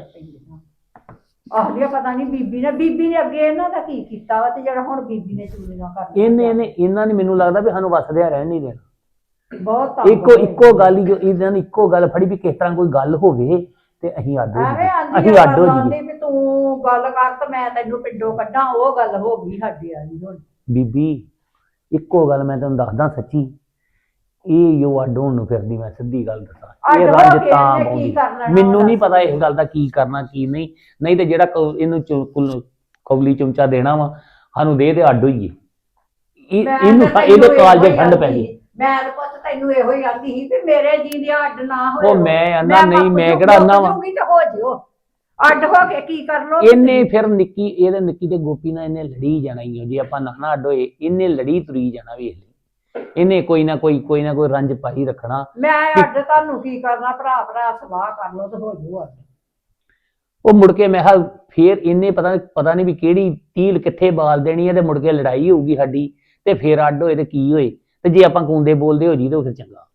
E: ਆਹਲੀਆ ਪਤਾ ਨਹੀਂ ਬੀਬੀ ਨੇ ਬੀਬੀ ਨੇ ਅੱਗੇ ਇਹਨਾਂ ਦਾ ਕੀ ਕੀਤਾ ਵਾ ਤੇ ਜਿਹੜਾ ਹੁਣ ਬੀਬੀ ਨੇ ਚੂਲੀਆਂ ਕਰ
C: ਇਹਨੇ ਇਹਨੇ ਇਹਨਾਂ ਨੇ ਮੈਨੂੰ ਲੱਗਦਾ ਵੀ ਸਾਨੂੰ ਵਸਦਿਆ ਰਹਿਣ ਨਹੀਂ ਦੇਣਾ।
E: ਬਹੁਤ ਤੰਗ
C: ਇੱਕੋ
E: ਹੋਏ।
C: ਇੱਕੋ ਗੱਲ ਹੀ ਜੋ ਇਹਨਾਂ ਨੇ ਇੱਕੋ ਗੱਲ ਫੜੀ ਵੀ ਕਿਸ ਤਰ੍ਹਾਂ ਕੋਈ ਗੱਲ ਹੋਵੇ ਤੇ ਅਸੀਂ ਅੱਡ ਹੋ
E: ਐਵੇਂ
C: ਜਾਈਏ
E: ਆਂਦੀ
C: ਅਸੀਂ ਅੱਡ ਹੋ
E: ਆਂਦੀ
C: ਜਾਈਏ।
E: ਵੀ ਤੂੰ ਗੱਲ ਕਰ ਤੇ ਮੈਂ ਤੈਨੂੰ ਪਿੰਡੋਂ ਕੱਢਾਂ ਉਹ ਗੱਲ ਹੋ ਗਈ ਸਾਡੀ ਵਾਲੀ ਹੁਣ।
C: ਬੀਬੀ ਇੱਕੋ ਗੱਲ ਮੈਂ ਤੁਹਾਨੂੰ ਦੱਸਦਾ ਸੱਚੀ। ਇਹ ਜੋ ਅੱਡ ਹੋਣ ਨੂੰ ਫਿਰਦੀ ਮੈਂ ਸਿੱਧੀ ਗੱਲ ਦੱਸਾਂ। ਇਹ ਰੱਜ ਤਾਂ
E: ਲੈਣਾ
C: ਮੈਨੂੰ ਨਹੀਂ ਪਤਾ ਇਸ ਗੱਲ ਦਾ ਕੀ ਕਰਨਾ ਕੀ ਨਹੀਂ। ਨਹੀਂ ਤੇ ਜਿਹੜਾ ਇਹਨੂੰ ਕੁਲ- ਕੌਲੀ ਚਮਚਾ ਦੇਣਾ ਵਾ ਸਾਨੂੰ ਦੇ ਤੇ ਅੱਡ ਹੋਈਏ। ਇਹਨੂੰ ਇਹਦੇ
E: ਇਹੋ ਹੀ
C: ਠੰਡ ਪੈ ਗਈ।
E: ਮੈਂ ਪੁੱਤ ਤੈਨੂੰ ਇਹੋ ਹੀ ਆਂਦੀ ਸੀ ਵੀ ਮੇਰੇ ਜੀਂਦਿਆਂ ਅੱਡ ਨਾ ਹੋਏ
C: ਉਹ ਮੈਂ ਆਂਦਾ ਨਹੀਂ, ਮੈਂ ਕਿਹੜਾ ਆਂਦਾ ਵਾਂ।
E: ਤੇ ਹੋ ਜਿਓ। ਅੱਡ ਹੋ ਕੇ ਕੀ ਕਰ ਲੋ
C: ਇਹਨੇ ਫਿਰ ਨਿੱਕੀ ਇਹਦੇ ਨਿੱਕੀ ਤੇ ਗੋਪੀ ਨਾਲ ਇਹਨੇ ਲੜੀ ਜਾਣਾ ਹੀ ਜੇ ਆਪਾਂ ਨਾ ਅੱਡ ਹੋਏ ਇਹਨੇ ਲੜੀ ਤੁਰੀ ਜਾਣਾ ਵੇਖ ਇਹਨੇ ਕੋਈ ਨਾ ਕੋਈ ਕੋਈ ਨਾ ਕੋਈ ਰੰਜ ਪਾਈ ਰੱਖਣਾ।
E: ਮੈਂ ਅੱਡ ਤੁਹਾਨੂੰ ਕੀ ਕਰਨਾ ਭਰਾ ਭਰਾ ਸਲਾਹ ਕਰ ਲੋ ਤੇ ਹੋ ਅੱਡ
C: ਉਹ ਮੁੜ ਕੇ ਮੈਂ ਕਿਹਾ ਫੇਰ ਇਹਨੇ ਪਤਾ ਪਤਾ ਨਹੀਂ ਵੀ ਕਿਹੜੀ ਤੀਲ ਕਿੱਥੇ ਬਾਲ ਦੇਣੀ ਹੈ ਤੇ ਮੁੜ ਕੇ ਲੜਾਈ ਹੋਊਗੀ ਸਾਡੀ ਤੇ ਫੇਰ ਅੱਡ ਹੋਏ ਤੇ ਕੀ ਹੋਏ। ਤੇ ਜੇ ਆਪਾਂ ਕੁੰਦੇ ਬੋਲਦੇ ਹੋ ਜੀ ਤੇ ਉਹ ਫਿਰ ਚੰਗਾ।